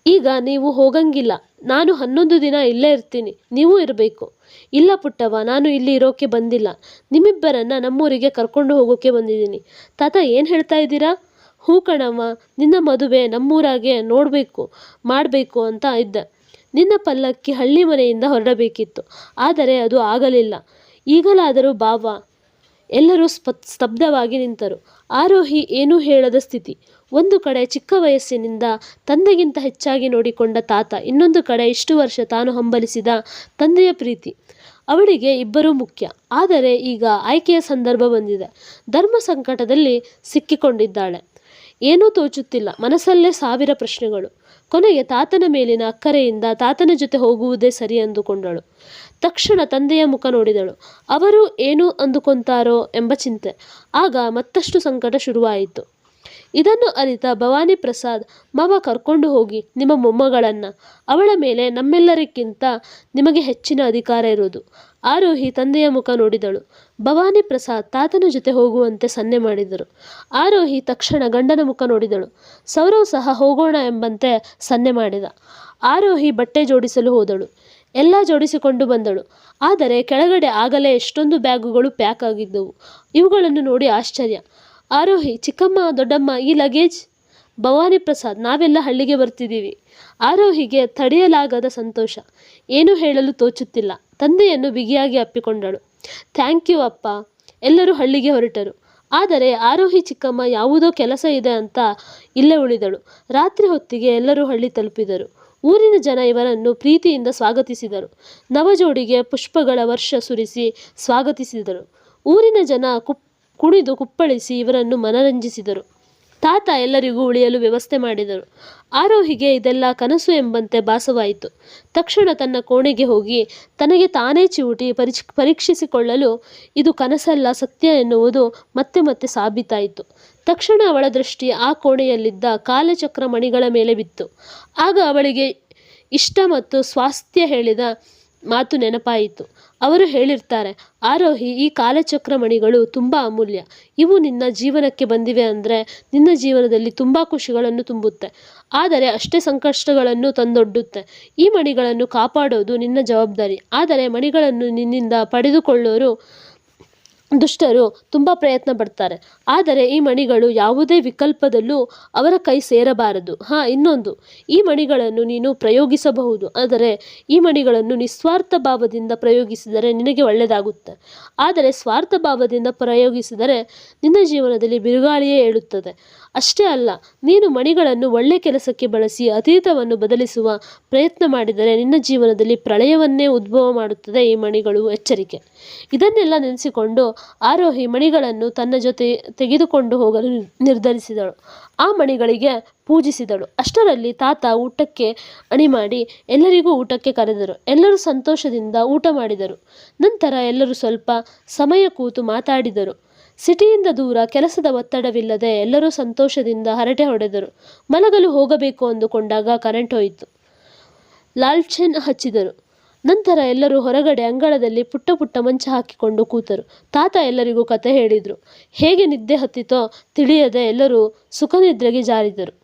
ಈಗ ನೀವು ಹೋಗಂಗಿಲ್ಲ. ನಾನು ಹನ್ನೊಂದು ದಿನ ಇಲ್ಲೇ ಇರ್ತೀನಿ. ನೀವು ಇರಬೇಕು. ಇಲ್ಲ ಪುಟ್ಟವ್ವ, ನಾನು ಇಲ್ಲಿ ಇರೋಕ್ಕೆ ಬಂದಿಲ್ಲ. ನಿಮ್ಮಿಬ್ಬರನ್ನ ನಮ್ಮೂರಿಗೆ ಕರ್ಕೊಂಡು ಹೋಗೋಕ್ಕೆ ಬಂದಿದ್ದೀನಿ. ತಾತ ಏನು ಹೇಳ್ತಾ ಇದ್ದೀರಾ? ಹೂ ಕಣವ್ವ, ನಿನ್ನ ಮದುವೆ ನಮ್ಮೂರಾಗೆ ನೋಡಬೇಕು, ಮಾಡಬೇಕು ಅಂತ ಇದ್ದ. ನಿನ್ನ ಪಲ್ಲಕ್ಕಿ ಹಳ್ಳಿ ಮನೆಯಿಂದ ಹೊರಡಬೇಕಿತ್ತು. ಆದರೆ ಅದು ಆಗಲಿಲ್ಲ. ಈಗಲಾದರೂ ಬಾವ ಎಲ್ಲರೂ ಸ್ಪ, ಸ್ತಬ್ಧವಾಗಿ ನಿಂತರು. ಆರೋಹಿ ಏನೂ ಹೇಳದ ಸ್ಥಿತಿ. ಒಂದು ಕಡೆ ಚಿಕ್ಕ ವಯಸ್ಸಿನಿಂದ ತಂದೆಗಿಂತ ಹೆಚ್ಚಾಗಿ ನೋಡಿಕೊಂಡ ತಾತ, ಇನ್ನೊಂದು ಕಡೆ ಇಷ್ಟು ವರ್ಷ ತಾನು ಹಂಬಲಿಸಿದ ತಂದೆಯ ಪ್ರೀತಿ. ಅವಳಿಗೆ ಇಬ್ಬರೂ ಮುಖ್ಯ. ಆದರೆ ಈಗ ಆಯ್ಕೆಯ ಸಂದರ್ಭ ಬಂದಿದೆ. ಧರ್ಮ ಸಂಕಟದಲ್ಲಿ ಸಿಕ್ಕಿಕೊಂಡಿದ್ದಾಳೆ. ಏನೂ ತೋಚುತ್ತಿಲ್ಲ. ಮನಸ್ಸಲ್ಲೇ ಸಾವಿರ ಪ್ರಶ್ನೆಗಳು. ಕೊನೆಗೆ ತಾತನ ಮೇಲಿನ ಅಕ್ಕರೆಯಿಂದ ತಾತನ ಜೊತೆ ಹೋಗುವುದೇ ಸರಿ ಅಂದುಕೊಂಡಳು. ತಕ್ಷಣ ತಂದೆಯ ಮುಖ ನೋಡಿದಳು. ಅವರು ಏನು ಅಂದುಕೊಂತಾರೋ ಎಂಬ ಚಿಂತೆ. ಆಗ ಮತ್ತಷ್ಟು ಸಂಕಟ ಶುರುವಾಯಿತು. ಇದನ್ನು ಅರಿತ ಭವಾನಿ ಪ್ರಸಾದ್, ಮಾವ ಕರ್ಕೊಂಡು ಹೋಗಿ ನಿಮ್ಮ ಮೊಮ್ಮಗಳನ್ನು. ಅವಳ ಮೇಲೆ ನಮ್ಮೆಲ್ಲರಿಗಿಂತ ನಿಮಗೆ ಹೆಚ್ಚಿನ ಅಧಿಕಾರ ಇರುವುದು. ಆರೋಹಿ ತಂದೆಯ ಮುಖ ನೋಡಿದಳು. ಭವಾನಿ ಪ್ರಸಾದ್ ತಾತನ ಜೊತೆ ಹೋಗುವಂತೆ ಸನ್ನೆ ಮಾಡಿದರು. ಆರೋಹಿ ತಕ್ಷಣ ಗಂಡನ ಮುಖ ನೋಡಿದಳು. ಸೌರವ್ ಸಹ ಹೋಗೋಣ ಎಂಬಂತೆ ಸನ್ನೆ ಮಾಡಿದ. ಆರೋಹಿ ಬಟ್ಟೆ ಜೋಡಿಸಲು ಹೋದಳು. ಎಲ್ಲ ಜೋಡಿಸಿಕೊಂಡು ಬಂದಳು. ಆದರೆ ಕೆಳಗಡೆ ಆಗಲೇ ಎಷ್ಟೊಂದು ಬ್ಯಾಗುಗಳು ಪ್ಯಾಕ್ ಆಗಿದ್ದವು. ಇವುಗಳನ್ನು ನೋಡಿ ಆಶ್ಚರ್ಯ. ಆರೋಹಿ, ಚಿಕ್ಕಮ್ಮ, ದೊಡ್ಡಮ್ಮ, ಈ ಲಗೇಜ್ ಭವಾನಿ ಪ್ರಸಾದ್ ನಾವೆಲ್ಲ ಹಳ್ಳಿಗೆ ಬರ್ತಿದ್ದೀವಿ. ಆರೋಹಿಗೆ ತಡೆಯಲಾಗದ ಸಂತೋಷ. ಏನೂ ಹೇಳಲು ತೋಚುತ್ತಿಲ್ಲ. ತಂದೆಯನ್ನು ಬಿಗಿಯಾಗಿ ಅಪ್ಪಿಕೊಂಡಳು. ಥ್ಯಾಂಕ್ ಯು ಅಪ್ಪ. ಎಲ್ಲರೂ ಹಳ್ಳಿಗೆ ಹೊರಟರು. ಆದರೆ ಆರೋಹಿ, ಚಿಕ್ಕಮ್ಮ ಯಾವುದೋ ಕೆಲಸ ಇದೆ ಅಂತ ಇಲ್ಲೇ ಉಳಿದಳು. ರಾತ್ರಿ ಹೊತ್ತಿಗೆ ಎಲ್ಲರೂ ಹಳ್ಳಿ ತಲುಪಿದರು. ಊರಿನ ಜನ ಇವರನ್ನು ಪ್ರೀತಿಯಿಂದ ಸ್ವಾಗತಿಸಿದರು. ನವಜೋಡಿಗೆ ಪುಷ್ಪಗಳ ವರ್ಷ ಸುರಿಸಿ ಸ್ವಾಗತಿಸಿದರು. ಊರಿನ ಜನ ಕುಪ್ ಕುಣಿದು ಕುಪ್ಪಳಿಸಿ ಇವರನ್ನು ಮನರಂಜಿಸಿದರು. ತಾತ ಎಲ್ಲರಿಗೂ ಉಳಿಯಲು ವ್ಯವಸ್ಥೆ ಮಾಡಿದರು. ಆರೋಹಿಗೆ ಇದೆಲ್ಲ ಕನಸು ಎಂಬಂತೆ ಭಾಸವಾಯಿತು. ತಕ್ಷಣ ತನ್ನ ಕೋಣೆಗೆ ಹೋಗಿ ತನಗೆ ತಾನೇ ಚಿವುಟಿ ಪರಿಚ್, ಪರೀಕ್ಷಿಸಿಕೊಳ್ಳಲು ಇದು ಕನಸಲ್ಲ ಸತ್ಯ ಎನ್ನುವುದು ಮತ್ತೆ ಮತ್ತೆ ಸಾಬೀತಾಯಿತು. ತಕ್ಷಣ ಅವಳ ದೃಷ್ಟಿ ಆ ಕೋಣೆಯಲ್ಲಿದ್ದ ಕಾಲಚಕ್ರ ಮಣಿಗಳ ಮೇಲೆ ಬಿತ್ತು. ಆಗ ಅವಳಿಗೆ ಇಷ್ಟ ಮತ್ತು ಸ್ವಾಸ್ಥ್ಯ ಹೇಳಿದ ಮಾತು ನೆನಪಾಯಿತು. ಅವರು ಹೇಳಿರ್ತಾರೆ, ಆರೋಹಿ, ಈ ಕಾಲಚಕ್ರ ಮಣಿಗಳು ತುಂಬ ಅಮೂಲ್ಯ. ಇವು ನಿನ್ನ ಜೀವನಕ್ಕೆ ಬಂದಿವೆ ಅಂದರೆ ನಿನ್ನ ಜೀವನದಲ್ಲಿ ತುಂಬ ಖುಷಿಗಳನ್ನು ತುಂಬುತ್ತೆ. ಆದರೆ ಅಷ್ಟೇ ಸಂಕಷ್ಟಗಳನ್ನು ತಂದೊಡ್ಡುತ್ತೆ. ಈ ಮಣಿಗಳನ್ನು ಕಾಪಾಡೋದು ನಿನ್ನ ಜವಾಬ್ದಾರಿ. ಆದರೆ ಮಣಿಗಳನ್ನು ನಿನ್ನಿಂದ ಪಡೆದುಕೊಳ್ಳೋರು ದುಷ್ಟರು ತುಂಬ ಪ್ರಯತ್ನ ಪಡ್ತಾರೆ. ಆದರೆ ಈ ಮಣಿಗಳು ಯಾವುದೇ ವಿಕಲ್ಪದಲ್ಲೂ ಅವರ ಕೈ ಸೇರಬಾರದು. ಹಾಂ, ಇನ್ನೊಂದು. ಈ ಮಣಿಗಳನ್ನು ನೀನು ಪ್ರಯೋಗಿಸಬಹುದು. ಆದರೆ ಈ ಮಣಿಗಳನ್ನು ನಿಸ್ವಾರ್ಥ ಭಾವದಿಂದ ಪ್ರಯೋಗಿಸಿದರೆ ನಿನಗೆ ಒಳ್ಳೆಯದಾಗುತ್ತೆ. ಆದರೆ ಸ್ವಾರ್ಥ ಭಾವದಿಂದ ಪ್ರಯೋಗಿಸಿದರೆ ನಿನ್ನ ಜೀವನದಲ್ಲಿ ಬಿರುಗಾಳಿಯೇ ಏಳುತ್ತದೆ. ಅಷ್ಟೇ ಅಲ್ಲ, ನೀನು ಮಣಿಗಳನ್ನು ಒಳ್ಳೆ ಕೆಲಸಕ್ಕೆ ಬಳಸಿ ಅತೀತವನ್ನು ಬದಲಿಸುವ ಪ್ರಯತ್ನ ಮಾಡಿದರೆ ನಿನ್ನ ಜೀವನದಲ್ಲಿ ಪ್ರಳಯವನ್ನೇ ಉದ್ಭವ ಮಾಡುತ್ತದೆ ಈ ಮಣಿಗಳು ಎಚ್ಚರಿಕೆ. ಇದನ್ನೆಲ್ಲ ನೆನೆಸಿಕೊಂಡು ಆರೋಹಿ ಮಣಿಗಳನ್ನು ತನ್ನ ಜೊತೆ ತೆಗೆದುಕೊಂಡು ಹೋಗಲು ನಿರ್ಧರಿಸಿದಳು. ಆ ಮಣಿಗಳಿಗೆ ಪೂಜಿಸಿದಳು. ಅಷ್ಟರಲ್ಲಿ ತಾತ ಊಟಕ್ಕೆ ಅಣಿ ಮಾಡಿ ಎಲ್ಲರಿಗೂ ಊಟಕ್ಕೆ ಕರೆದರು. ಎಲ್ಲರೂ ಸಂತೋಷದಿಂದ ಊಟ ಮಾಡಿದರು. ನಂತರ ಎಲ್ಲರೂ ಸ್ವಲ್ಪ ಸಮಯ ಕೂತು ಮಾತಾಡಿದರು. ಸಿಟಿಯಿಂದ ದೂರ ಕೆಲಸದ ಒತ್ತಡವಿಲ್ಲದೆ ಎಲ್ಲರೂ ಸಂತೋಷದಿಂದ ಹರಟೆ ಹೊಡೆದರು. ಮಲಗಲು ಹೋಗಬೇಕು ಅಂದುಕೊಂಡಾಗ ಕರೆಂಟ್ ಹೋಯಿತು. ಲಾಲ್ಚೆನ್ ಹಚ್ಚಿದರು. ನಂತರ ಎಲ್ಲರೂ ಹೊರಗಡೆ ಅಂಗಳದಲ್ಲಿ ಪುಟ್ಟ ಪುಟ್ಟ ಮಂಚ ಹಾಕಿಕೊಂಡು ಕೂತರು. ತಾತ ಎಲ್ಲರಿಗೂ ಕತೆ ಹೇಳಿದರು. ಹೇಗೆ ನಿದ್ದೆ ಹತ್ತಿತೋ ತಿಳಿಯದೆ ಎಲ್ಲರೂ ಸುಖನಿದ್ರೆಗೆ ಜಾರಿದರು.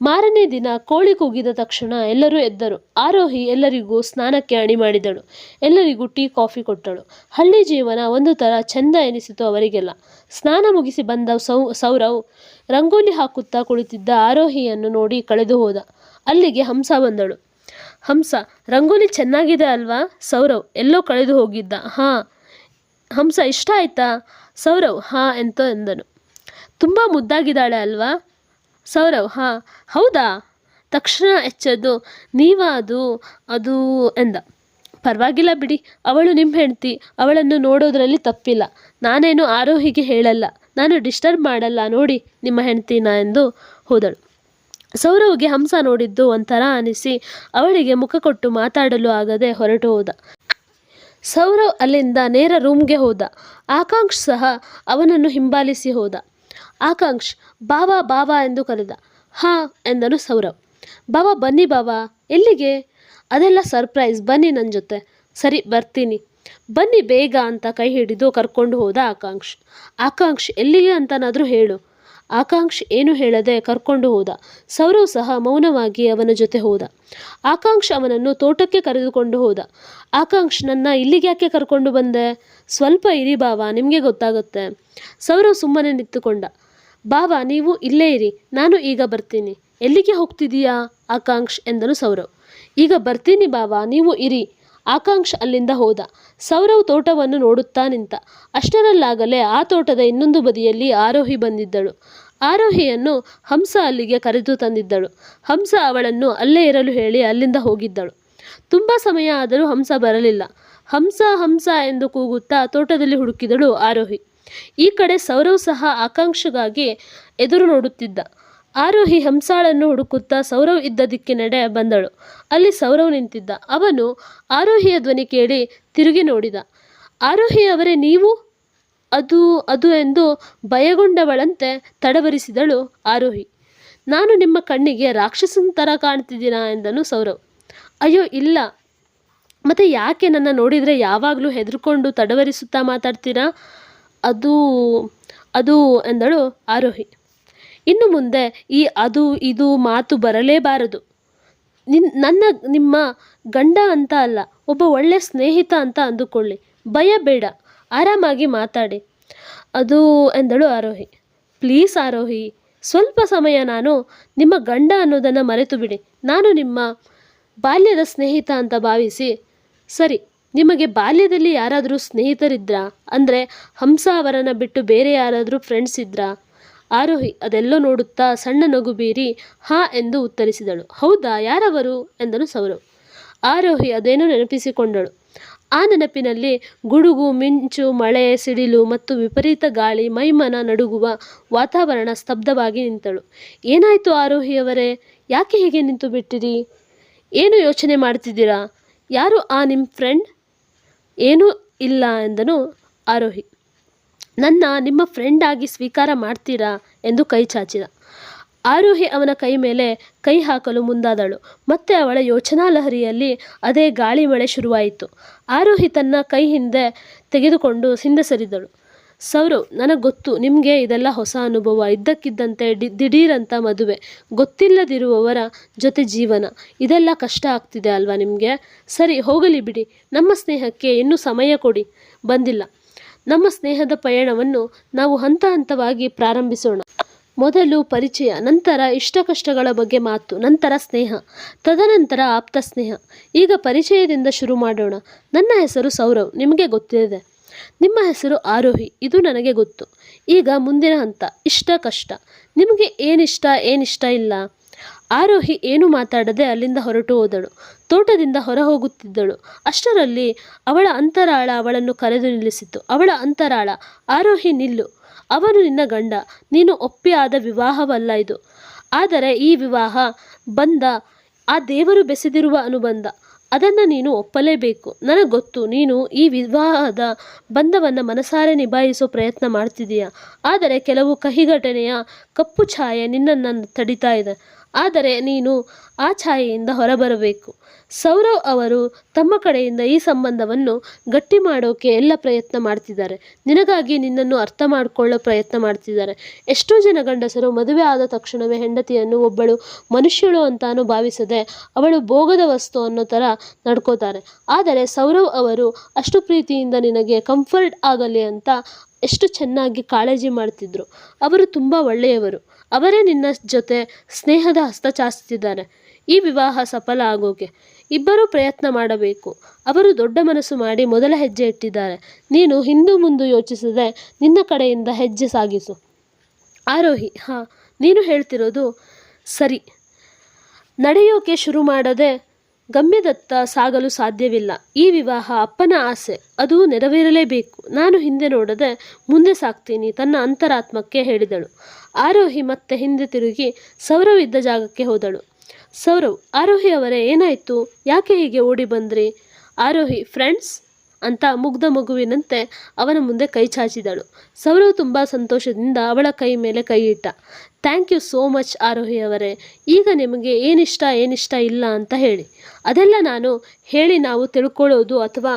ಮಾರನೇ ದಿನ ಕೋಳಿ ಕೂಗಿದ ತಕ್ಷಣ ಎಲ್ಲರೂ ಎದ್ದರು. ಆರೋಹಿ ಎಲ್ಲರಿಗೂ ಸ್ನಾನಕ್ಕೆ ಅಣಿ ಮಾಡಿದಳು. ಎಲ್ಲರಿಗೂ ಟೀ, ಕಾಫಿ ಕೊಟ್ಟಳು. ಹಳ್ಳಿ ಜೀವನ ಒಂದು ಥರ ಚೆಂದ ಎನಿಸಿತು ಅವರಿಗೆಲ್ಲ. ಸ್ನಾನ ಮುಗಿಸಿ ಬಂದ ಸೌ, ಸೌರವ್ ರಂಗೋಲಿ ಹಾಕುತ್ತಾ ಕುಳಿತಿದ್ದ ಆರೋಹಿಯನ್ನು ನೋಡಿ ಕಳೆದು ಹೋದ. ಅಲ್ಲಿಗೆ ಹಂಸ ಬಂದಳು. ಹಂಸ, ರಂಗೋಲಿ ಚೆನ್ನಾಗಿದೆ ಅಲ್ವಾ? ಸೌರವ್ ಎಲ್ಲೋ ಕಳೆದು ಹೋಗಿದ್ದ. ಹಾಂ, ಹಂಸ ಇಷ್ಟ ಆಯ್ತಾ? ಸೌರವ್, ಹಾಂ, ಎಂತ ಎಂದನು. ತುಂಬ ಮುದ್ದಾಗಿದ್ದಾಳೆ ಅಲ್ವಾ? ಸೌರವ್, ಹಾಂ, ಹೌದಾ? ತಕ್ಷಣ ಎಚ್ಚೆದ್ದು, ನೀವಾದು, ಅದು ಎಂದ. ಪರವಾಗಿಲ್ಲ ಬಿಡಿ, ಅವಳು ನಿಮ್ಮ ಹೆಂಡತಿ, ಅವಳನ್ನು ನೋಡೋದ್ರಲ್ಲಿ ತಪ್ಪಿಲ್ಲ. ನಾನೇನು ಆರೋಹಿಗೆ ಹೇಳಲ್ಲ, ನಾನು ಡಿಸ್ಟರ್ಬ್ ಮಾಡಲ್ಲ, ನೋಡಿ, ನಿಮ್ಮ ಹೆಂಡ್ತಿನ ಎಂದು ಹೋದಳು. ಸೌರವ್ಗೆ ಹಂಸ ನೋಡಿದ್ದು ಒಂಥರ ಅನಿಸಿ, ಅವಳಿಗೆ ಮುಖ ಕೊಟ್ಟು ಮಾತಾಡಲು ಆಗದೆ ಹೊರಟು ಹೋದ. ಸೌರವ್ ಅಲ್ಲಿಂದ ನೇರ ರೂಮ್ಗೆ ಹೋದ. ಆಕಾಂಕ್ಷ್ ಸಹ ಅವನನ್ನು ಹಿಂಬಾಲಿಸಿ ಹೋದ. ಆಕಾಂಕ್ಷ್ ಬಾಬಾ ಬಾಬಾ ಎಂದು ಕರೆದ. ಹಾ ಎಂದನು ಸೌರವ್. ಬಾಬಾ ಬನ್ನಿ ಬಾಬಾ ಎಲ್ಲಿಗೆ? ಅದೆಲ್ಲ ಸರ್ಪ್ರೈಸ್. ಬನ್ನಿ ನನ್ನ ಜೊತೆ. ಸರಿ, ಬರ್ತೀನಿ. ಬನ್ನಿ ಬೇಗ ಅಂತ ಕೈ ಹಿಡಿದು ಕರ್ಕೊಂಡು ಹೋದ ಆಕಾಂಕ್ಷ್. ಆಕಾಂಕ್ಷ್, ಎಲ್ಲಿಗೆ ಅಂತನಾದರೂ ಹೇಳು. ಆಕಾಂಕ್ಷ್ ಏನು ಹೇಳದೆ ಕರ್ಕೊಂಡು ಹೋದ. ಸೌರವ್ ಸಹ ಮೌನವಾಗಿ ಅವನ ಜೊತೆ ಹೋದ. ಆಕಾಂಕ್ಷ್ ಅವನನ್ನು ತೋಟಕ್ಕೆ ಕರೆದುಕೊಂಡು ಹೋದ. ಆಕಾಂಕ್ಷ್, ನನ್ನ ಇಲ್ಲಿಗೆ ಯಾಕೆ ಕರ್ಕೊಂಡು ಬಂದೆ? ಸ್ವಲ್ಪ ಇರಿ ಬಾವ, ನಿಮಗೆ ಗೊತ್ತಾಗುತ್ತೆ. ಸೌರವ್ ಸುಮ್ಮನೆ ನಿಂತುಕೊಂಡ. ಬಾವ ನೀವು ಇಲ್ಲೇ ಇರಿ, ನಾನು ಈಗ ಬರ್ತೀನಿ. ಎಲ್ಲಿಗೆ ಹೋಗ್ತಿದೀಯಾ ಆಕಾಂಕ್ಷ್ ಎಂದನು ಸೌರವ್. ಈಗ ಬರ್ತೀನಿ ಬಾಬಾ, ನೀವು ಇರಿ. ಆಕಾಂಕ್ಷ್ ಅಲ್ಲಿಂದ ಹೋದ. ಸೌರವ್ ತೋಟವನ್ನು ನೋಡುತ್ತಾ ನಿಂತ. ಅಷ್ಟರಲ್ಲಾಗಲೇ ಆ ತೋಟದ ಇನ್ನೊಂದು ಬದಿಯಲ್ಲಿ ಆರೋಹಿ ಬಂದಿದ್ದಳು. ಆರೋಹಿಯನ್ನು ಹಂಸ ಅಲ್ಲಿಗೆ ಕರೆದು ತಂದಿದ್ದಳು. ಹಂಸ ಅವಳನ್ನು ಅಲ್ಲೇ ಇರಲು ಹೇಳಿ ಅಲ್ಲಿಂದ ಹೋಗಿದ್ದಳು. ತುಂಬ ಸಮಯ ಆದರೂ ಹಂಸ ಬರಲಿಲ್ಲ. ಹಂಸ ಹಂಸ ಎಂದು ಕೂಗುತ್ತಾ ತೋಟದಲ್ಲಿ ಹುಡುಕಿದಳು ಆರೋಹಿ. ಈ ಕಡೆ ಸೌರವ್ ಸಹ ಆಕಾಂಕ್ಷೆಗಾಗಿ ಎದುರು ನೋಡುತ್ತಿದ್ದ. ಆರೋಹಿ ಹಂಸಾಳನ್ನು ಹುಡುಕುತ್ತಾ ಸೌರವ್ ಇದ್ದ ದಿಕ್ಕಿನೆಡೆ ಬಂದಳು. ಅಲ್ಲಿ ಸೌರವ್ ನಿಂತಿದ್ದ. ಅವನು ಆರೋಹಿಯ ಧ್ವನಿ ಕೇಳಿ ತಿರುಗಿ ನೋಡಿದ. ಆರೋಹಿ ಅವರೇ ನೀವು? ಅದು ಅದು ಎಂದು ಭಯಗೊಂಡವಳಂತೆ ತಡವರಿಸಿದಳು ಆರೋಹಿ. ನಾನು ನಿಮ್ಮ ಕಣ್ಣಿಗೆ ರಾಕ್ಷಸನ ಥರ ಕಾಣ್ತಿದ್ದೀನಾ ಎಂದನು ಸೌರವ್. ಅಯ್ಯೋ, ಇಲ್ಲ. ಮತ್ತೆ ಯಾಕೆ ನನ್ನ ನೋಡಿದರೆ ಯಾವಾಗಲೂ ಹೆದರ್ಕೊಂಡು ತಡವರಿಸುತ್ತಾ ಮಾತಾಡ್ತೀರಾ? ಅದು ಅದು ಎಂದಳು ಆರೋಹಿ. ಇನ್ನು ಮುಂದೆ ಈ ಅದು, ಇದು ಮಾತು ಬರಲೇಬಾರದು. ನಿನ್, ನನ್ನ, ನಿಮ್ಮ ಗಂಡ ಅಂತ ಅಲ್ಲ, ಒಬ್ಬ ಒಳ್ಳೆ ಸ್ನೇಹಿತ ಅಂತ ಅಂದುಕೊಳ್ಳಿ. ಭಯ ಬೇಡ, ಆರಾಮಾಗಿ ಮಾತಾಡಿ. ಅದು ಎಂದಳು ಆರೋಹಿ. ಪ್ಲೀಸ್ ಆರೋಹಿ, ಸ್ವಲ್ಪ ಸಮಯ ನಾನು ನಿಮ್ಮ ಗಂಡ ಅನ್ನೋದನ್ನು ಮರೆತು ಬಿಡಿ ನಾನು ನಿಮ್ಮ ಬಾಲ್ಯದ ಸ್ನೇಹಿತ ಅಂತ ಭಾವಿಸಿ. ಸರಿ ನಿಮಗೆ ಬಾಲ್ಯದಲ್ಲಿ ಯಾರಾದರೂ ಸ್ನೇಹಿತರಿದ್ರಾ? ಅಂದರೆ ಹಂಸ ಅವರನ್ನು ಬಿಟ್ಟು ಬೇರೆ ಯಾರಾದರೂ ಫ್ರೆಂಡ್ಸ್ ಇದ್ರಾ? ಆರೋಹಿ ಅದೆಲ್ಲೋ ನೋಡುತ್ತಾ ಸಣ್ಣ ನಗು ಬೀರಿ ಹಾ ಎಂದು ಉತ್ತರಿಸಿದಳು. ಹೌದಾ, ಯಾರವರು? ಎಂದನು ಸೌರವ್. ಆರೋಹಿ ಅದೇನೋ ನೆನಪಿಸಿಕೊಂಡಳು. ಆ ನೆನಪಿನಲ್ಲಿ ಗುಡುಗು, ಮಿಂಚು, ಮಳೆ, ಸಿಡಿಲು ಮತ್ತು ವಿಪರೀತ ಗಾಳಿ, ಮೈಮನ ನಡುಗುವ ವಾತಾವರಣ ಸ್ತಬ್ಧವಾಗಿ ನಿಂತಳು. ಏನಾಯಿತು ಆರೋಹಿಯವರೇ? ಯಾಕೆ ಹೀಗೆ ನಿಂತು ಬಿಟ್ಟಿರಿ ಏನು ಯೋಚನೆ ಮಾಡ್ತಿದ್ದೀರಾ? ಯಾರು ಆ ನಿಮ್ಮ ಫ್ರೆಂಡ್ ಏನೂ ಇಲ್ಲ ಎಂದನು ಆರೋಹಿ. ನನ್ನ, ನಿಮ್ಮ ಫ್ರೆಂಡ್ ಆಗಿ ಸ್ವೀಕಾರ ಮಾಡ್ತೀರಾ ಎಂದು ಕೈ ಚಾಚಿದ. ಆರೋಹಿ ಅವನ ಕೈ ಮೇಲೆ ಕೈ ಹಾಕಲು ಮುಂದಾದಳು. ಮತ್ತೆ ಅವಳ ಯೋಚನಾ ಲಹರಿಯಲ್ಲಿ ಅದೇ ಗಾಳಿ ಮಳೆ ಶುರುವಾಯಿತು. ಆರೋಹಿ ತನ್ನ ಕೈ ಹಿಂದೆ ತೆಗೆದುಕೊಂಡು ಹಿಂದೆ ಸರಿದಳು. ಸೌರವ್, ನನಗೆ ಗೊತ್ತು, ನಿಮಗೆ ಇದೆಲ್ಲ ಹೊಸ ಅನುಭವ. ಇದ್ದಕ್ಕಿದ್ದಂತೆ ಡಿ, ದಿಢೀರಂತ ಮದುವೆ. ಗೊತ್ತಿಲ್ಲದಿರುವವರ ಜೊತೆ ಜೀವನ. ಇದೆಲ್ಲ ಕಷ್ಟ ಆಗ್ತಿದೆ ಅಲ್ವಾ ನಿಮಗೆ? ಸರಿ, ಹೋಗಲಿ ಬಿಡಿ. ನಮ್ಮ ಸ್ನೇಹಕ್ಕೆ ಇನ್ನೂ ಸಮಯ ಕೊಡಿ. ಬಂದಿಲ್ಲ. ನಮ್ಮ ಸ್ನೇಹದ ಪಯಣವನ್ನು ನಾವು ಹಂತ ಹಂತವಾಗಿ ಪ್ರಾರಂಭಿಸೋಣ. ಮೊದಲು ಪರಿಚಯ, ನಂತರ ಇಷ್ಟ ಕಷ್ಟಗಳ ಬಗ್ಗೆ ಮಾತು, ನಂತರ ಸ್ನೇಹ, ತದನಂತರ ಆಪ್ತ ಸ್ನೇಹ. ಈಗ ಪರಿಚಯದಿಂದ ಶುರು ಮಾಡೋಣ. ನನ್ನ ಹೆಸರು ಸೌರವ್, ನಿಮಗೆ ಗೊತ್ತಿದೆ. ನಿಮ್ಮ ಹೆಸರು ಆರೋಹಿ, ಇದು ನನಗೆ ಗೊತ್ತು. ಈಗ ಮುಂದಿನ ಹಂತ, ಇಷ್ಟ ಕಷ್ಟ. ನಿಮಗೆ ಏನಿಷ್ಟ ಏನಿಷ್ಟ ಇಲ್ಲ. ಆರೋಹಿ ಏನು ಮಾತಾಡದೆ ಅಲ್ಲಿಂದ ಹೊರಟು ಹೋದಳು. ತೋಟದಿಂದ ಹೊರ ಹೋಗುತ್ತಿದ್ದಳು ಅಷ್ಟರಲ್ಲಿ ಅವಳ ಅಂತರಾಳ ಅವಳನ್ನು ಕರೆದು ನಿಲ್ಲಿಸಿತು. ಅವಳ ಅಂತರಾಳ, ಆರೋಹಿ ನಿಲ್ಲು. ಅವನು ನಿನ್ನ ಗಂಡ. ನೀನು ಒಪ್ಪಿ ಆದ ವಿವಾಹವಲ್ಲ ಇದು. ಆದರೆ ಈ ವಿವಾಹ ಬಂದ, ಆ ದೇವರು ಬೆಸೆದಿರುವ ಅನುಬಂಧ. ಅದನ್ನು ನೀನು ಒಪ್ಪಲೇಬೇಕು. ನನಗೆ ಗೊತ್ತು, ನೀನು ಈ ವಿವಾಹದ ಬಂಧವನ್ನು ಮನಸಾರೆ ನಿಭಾಯಿಸೋ ಪ್ರಯತ್ನ ಮಾಡ್ತಿದೀಯ ಆದರೆ ಕೆಲವು ಕಹಿ ಘಟನೆಯ ಕಪ್ಪು ಛಾಯೆ ನಿನ್ನನ್ನು ತಡಿತಾ ಇದೆ. ಆದರೆ ನೀನು ಆ ಛಾಯೆಯಿಂದ ಹೊರಬರಬೇಕು. ಸೌರವ್ ಅವರು ತಮ್ಮ ಕಡೆಯಿಂದ ಈ ಸಂಬಂಧವನ್ನು ಗಟ್ಟಿ ಮಾಡೋಕೆ ಎಲ್ಲ ಪ್ರಯತ್ನ ಮಾಡ್ತಿದ್ದಾರೆ. ನಿನಗಾಗಿ ನಿನ್ನನ್ನು ಅರ್ಥ ಮಾಡಿಕೊಳ್ಳೋ ಪ್ರಯತ್ನ ಮಾಡ್ತಿದ್ದಾರೆ. ಎಷ್ಟೋ ಜನ ಗಂಡಸರು ಮದುವೆ ಆದ ತಕ್ಷಣವೇ ಹೆಂಡತಿಯನ್ನು ಒಬ್ಬಳು ಮನುಷ್ಯಳು ಅಂತಾನು ಭಾವಿಸದೆ ಅವಳು ಭೋಗದ ವಸ್ತು ಅನ್ನೋ ಥರ ನಡ್ಕೋತಾರೆ. ಆದರೆ ಸೌರವ್ ಅವರು ಅಷ್ಟು ಪ್ರೀತಿಯಿಂದ ನಿನಗೆ ಕಂಫರ್ಟ್ ಆಗಲಿ ಅಂತ ಎಷ್ಟು ಚೆನ್ನಾಗಿ ಕಾಳಜಿ ಮಾಡ್ತಿದ್ರು. ಅವರು ತುಂಬ ಒಳ್ಳೆಯವರು. ಅವರೇ ನಿನ್ನ ಜೊತೆ ಸ್ನೇಹದ ಹಸ್ತ ಚಾಚ್ತಿದ್ದಾರೆ ಈ ವಿವಾಹ ಸಫಲ ಆಗೋಕೆ. ಇಬ್ಬರೂ ಪ್ರಯತ್ನ ಮಾಡಬೇಕು. ಅವರು ದೊಡ್ಡ ಮನಸ್ಸು ಮಾಡಿ ಮೊದಲ ಹೆಜ್ಜೆ ಇಟ್ಟಿದ್ದಾರೆ. ನೀನು ಹಿಂದು ಮುಂದು ಯೋಚಿಸದೆ ನಿನ್ನ ಕಡೆಯಿಂದ ಹೆಜ್ಜೆ ಸಾಗಿಸು. ಆರೋಹಿ, ಹಾಂ, ನೀನು ಹೇಳ್ತಿರೋದು ಸರಿ. ನಡೆಯೋಕೆ ಶುರು ಮಾಡದೆ ಗಮ್ಯದತ್ತ ಸಾಗಲು ಸಾಧ್ಯವಿಲ್ಲ. ಈ ವಿವಾಹ ಅಪ್ಪನ ಆಸೆ. ಅದು ನೆರವೇರಲೇಬೇಕು. ನಾನು ಹಿಂದೆ ನೋಡದೆ ಮುಂದೆ ಸಾಗ್ತೀನಿ ತನ್ನ ಅಂತರಾತ್ಮಕ್ಕೆ ಹೇಳಿದಳು. ಆರೋಹಿ ಮತ್ತೆ ಹಿಂದೆ ತಿರುಗಿ ಸೌರವಿದ್ದ ಜಾಗಕ್ಕೆ ಹೋದಳು. ಸೌರವ್, ಆರೋಹಿ ಅವರೇ, ಏನಾಯಿತು? ಯಾಕೆ ಹೀಗೆ ಓಡಿ ಬಂದ್ರಿ? ಆರೋಹಿ ಫ್ರೆಂಡ್ಸ್ ಅಂತ ಮುಗ್ಧ ಮಗುವಿನಂತೆ ಅವನ ಮುಂದೆ ಕೈ ಚಾಚಿದಳು. ಸೌರವ್ ತುಂಬ ಸಂತೋಷದಿಂದ ಅವಳ ಕೈ ಮೇಲೆ ಕೈ ಇಟ್ಟ. Thank you so much Aarohi ಅವರೇ. ಈಗ ನಿಮಗೆ ಏನಿಷ್ಟ ಏನಿಷ್ಟ ಇಲ್ಲ ಅಂತ ಹೇಳಿ. ಅದೆಲ್ಲ ನಾನು ಹೇಳಿ ನಾವು ತಿಳ್ಕೊಳ್ಳೋದು ಅಥವಾ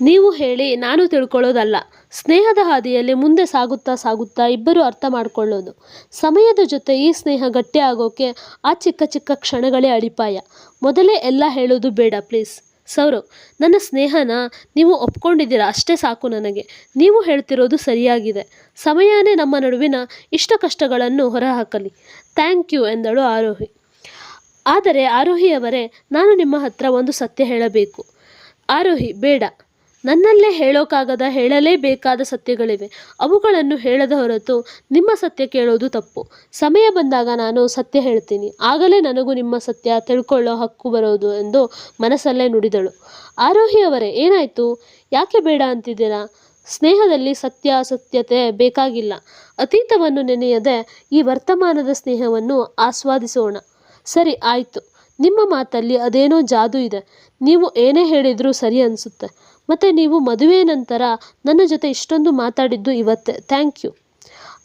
ನೀವು ಹೇಳಿ, ನಾನು ತಿಳ್ಕೊಳ್ಳೋದಲ್ಲ. ಸ್ನೇಹದ ಹಾದಿಯಲ್ಲಿ ಮುಂದೆ ಸಾಗುತ್ತಾ ಸಾಗುತ್ತಾ ಇಬ್ಬರು ಅರ್ಥ ಮಾಡ್ಕೊಳ್ಳೋದು. ಸಮಯದ ಜೊತೆ ಈ ಸ್ನೇಹ ಗಟ್ಟಿ ಆಗೋಕೆ ಆ ಚಿಕ್ಕ ಚಿಕ್ಕ ಕ್ಷಣಗಳೇ ಅಡಿಪಾಯ. ಮೊದಲೇ ಎಲ್ಲ ಹೇಳೋದು ಬೇಡ ಪ್ಲೀಸ್ ಸೌರವ್, ನನ್ನ ಸ್ನೇಹನ ನೀವು ಒಪ್ಕೊಂಡಿದ್ದೀರಾ? ಅಷ್ಟೇ ಸಾಕು ನನಗೆ. ನೀವು ಹೇಳ್ತಿರೋದು ಸರಿಯಾಗಿದೆ. ಸಮಯನೇ ನಮ್ಮ ನಡುವಿನ ಇಷ್ಟ ಕಷ್ಟಗಳನ್ನು ಹೊರಹಾಕಲಿ. ಥ್ಯಾಂಕ್ ಯು ಎಂದಳು ಆರೋಹಿ. ಆದರೆ ಆರೋಹಿಯವರೇ, ನಾನು ನಿಮ್ಮ ಹತ್ರ ಒಂದು ಸತ್ಯ ಹೇಳಬೇಕು. ಆರೋಹಿ, ಬೇಡ. ನನ್ನಲ್ಲೇ ಹೇಳೋಕ್ಕಾಗದ ಹೇಳಲೇಬೇಕಾದ ಸತ್ಯಗಳಿವೆ. ಅವುಗಳನ್ನು ಹೇಳದ ಹೊರತು ನಿಮ್ಮ ಸತ್ಯ ಕೇಳೋದು ತಪ್ಪು. ಸಮಯ ಬಂದಾಗ ನಾನು ಸತ್ಯ ಹೇಳ್ತೀನಿ. ಆಗಲೇ ನನಗೂ ನಿಮ್ಮ ಸತ್ಯ ತಿಳ್ಕೊಳ್ಳೋ ಹಕ್ಕು ಬರೋದು ಎಂದು ಮನಸ್ಸಲ್ಲೇ ನುಡಿದಳು. ಆರೋಹಿಯವರೇ ಏನಾಯಿತು? ಯಾಕೆ ಬೇಡ ಅಂತಿದ್ದೀರಾ? ಸ್ನೇಹದಲ್ಲಿ ಸತ್ಯ, ಅಸತ್ಯತೆ ಬೇಕಾಗಿಲ್ಲ. ಅತೀತವನ್ನು ನೆನೆಯದೆ ಈ ವರ್ತಮಾನದ ಸ್ನೇಹವನ್ನು ಆಸ್ವಾದಿಸೋಣ. ಸರಿ, ಆಯಿತು. ನಿಮ್ಮ ಮಾತಲ್ಲಿ ಅದೇನೋ ಜಾದು ಇದೆ. ನೀವು ಏನೇ ಹೇಳಿದರೂ ಸರಿ ಅನಿಸುತ್ತೆ. ಮತ್ತು ನೀವು ಮದುವೆ ನಂತರ ನನ್ನ ಜೊತೆ ಇಷ್ಟೊಂದು ಮಾತಾಡಿದ್ದು ಇವತ್ತೇ. Thank you.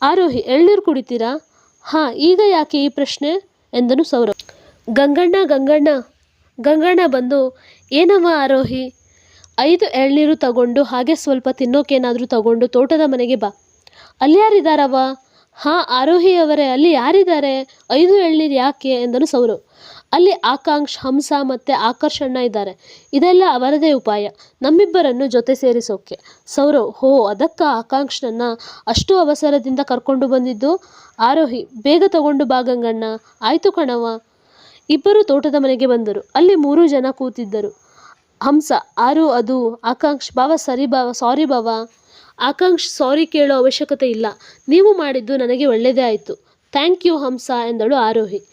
ಆರೋಹಿ, ಎಳ್ನೀರು ಕುಡಿತೀರಾ? ಹಾಂ, ಈಗ ಯಾಕೆ ಈ ಪ್ರಶ್ನೆ? ಎಂದನು ಸೌರವ್ ಗಂಗಣ್ಣ ಗಂಗಣ್ಣ ಗಂಗಣ್ಣ ಬಂದು, ಏನವ್ವ ಆರೋಹಿ? ಐದು ಎಳ್ನೀರು ತಗೊಂಡು ಹಾಗೆ ಸ್ವಲ್ಪ ತಿನ್ನೋಕೇನಾದರೂ ತಗೊಂಡು ತೋಟದ ಮನೆಗೆ ಬಾ. ಅಲ್ಲಿ ಯಾರಿದ್ದಾರವ್ವ ಹಾಂ, ಆರೋಹಿಯವರೇ, ಅಲ್ಲಿ ಯಾರಿದ್ದಾರೆ? ಐದು ಎಳ್ನೀರು ಯಾಕೆ? ಎಂದನು ಸೌರವ್ ಅಲ್ಲಿ ಆಕಾಂಕ್ಷ, ಹಂಸ ಮತ್ತು ಆಕರ್ಷಣ ಇದ್ದಾರೆ. ಇದೆಲ್ಲ ಅವರದೇ ಉಪಾಯ. ನಮ್ಮಿಬ್ಬರನ್ನು ಜೊತೆ ಸೇರಿಸೋಕೆ. ಸೌರವ್, ಹೋ, ಅದಕ್ಕ ಆಕಾಂಕ್ಷನನ್ನ ಅಷ್ಟು ಅವಸರದಿಂದ ಕರ್ಕೊಂಡು ಬಂದಿದ್ದು? ಆರೋಹಿ, ಬೇಗ ತಗೊಂಡು ಬಾಗಂಗಣ್ಣ ಆಯಿತು ಕಣವ್ವ. ಇಬ್ಬರು ತೋಟದ ಮನೆಗೆ ಬಂದರು. ಅಲ್ಲಿ ಮೂರು ಜನ ಕೂತಿದ್ದರು. ಹಂಸ, ಆರು, ಅದು, ಆಕಾಂಕ್ಷ ಬಾವ ಸರಿ ಬಾವ ಸಾರಿ ಬಾವ ಆಕಾಂಕ್ಷ, ಸಾರಿ ಕೇಳೋ ಅವಶ್ಯಕತೆ ಇಲ್ಲ. ನೀವು ಮಾಡಿದ್ದು ನನಗೆ ಒಳ್ಳೆಯದೇ ಆಯಿತು. ಥ್ಯಾಂಕ್ ಯು ಹಂಸ ಎಂದಳು ಆರೋಹಿ.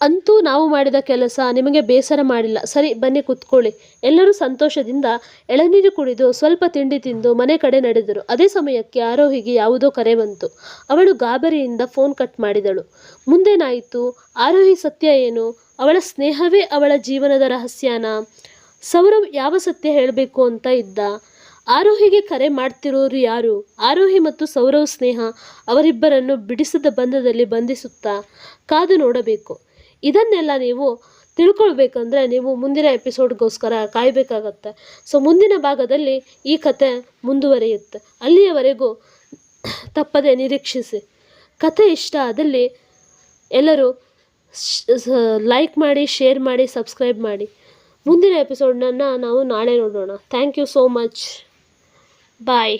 ಅಂತೂ ನಾವು ಮಾಡಿದ ಕೆಲಸ ನಿಮಗೆ ಬೇಸರ ಮಾಡಿಲ್ಲ. ಸರಿ, ಬನ್ನಿ ಕುತ್ಕೊಳ್ಳಿ. ಎಲ್ಲರೂ ಸಂತೋಷದಿಂದ ಎಳನೀರು ಕುಡಿದು ಸ್ವಲ್ಪ ತಿಂಡಿ ತಿಂದು ಮನೆ ಕಡೆ ನಡೆದರು. ಅದೇ ಸಮಯಕ್ಕೆ ಆರೋಹಿಗೆ ಯಾವುದೋ ಕರೆ ಬಂತು. ಅವಳು ಗಾಬರಿಯಿಂದ ಫೋನ್ ಕಟ್ ಮಾಡಿದಳು. ಮುಂದೇನಾಯಿತು? ಆರೋಹಿ ಸತ್ಯ ಏನು? ಅವಳ ಸ್ನೇಹವೇ ಅವಳ ಜೀವನದ ರಹಸ್ಯನ? ಸೌರವ್ ಯಾವ ಸತ್ಯ ಹೇಳಬೇಕು ಅಂತ ಇದ್ದ. ಆರೋಹಿಗೆ ಕರೆ ಮಾಡ್ತಿರೋರು ಯಾರು? ಆರೋಹಿ ಮತ್ತು ಸೌರವ್ ಸ್ನೇಹ ಅವರಿಬ್ಬರನ್ನು ಬಿಡಿಸದ ಬಂಧದಲ್ಲಿ ಬಂಧಿಸುತ್ತಾ ಕಾದು ನೋಡಬೇಕು. ಇದನ್ನೆಲ್ಲ ನೀವು ತಿಳ್ಕೊಳ್ಬೇಕಂದ್ರೆ ನೀವು ಮುಂದಿನ ಎಪಿಸೋಡ್ಗೋಸ್ಕರ ಕಾಯಬೇಕಾಗತ್ತೆ. ಸೊ ಮುಂದಿನ ಭಾಗದಲ್ಲಿ ಈ ಕತೆ ಮುಂದುವರಿಯುತ್ತೆ. ಅಲ್ಲಿಯವರೆಗೂ ತಪ್ಪದೆ ನಿರೀಕ್ಷಿಸಿ. ಕತೆ ಇಷ್ಟ ಆದಲ್ಲಿ ಎಲ್ಲರೂ ಲೈಕ್ ಮಾಡಿ ಶೇರ್ ಮಾಡಿ ಸಬ್ಸ್ಕ್ರೈಬ್ ಮಾಡಿ. ಮುಂದಿನ ಎಪಿಸೋಡ್ನನ್ನು ನಾವು ನಾಳೆ ನೋಡೋಣ. Thank you so much bye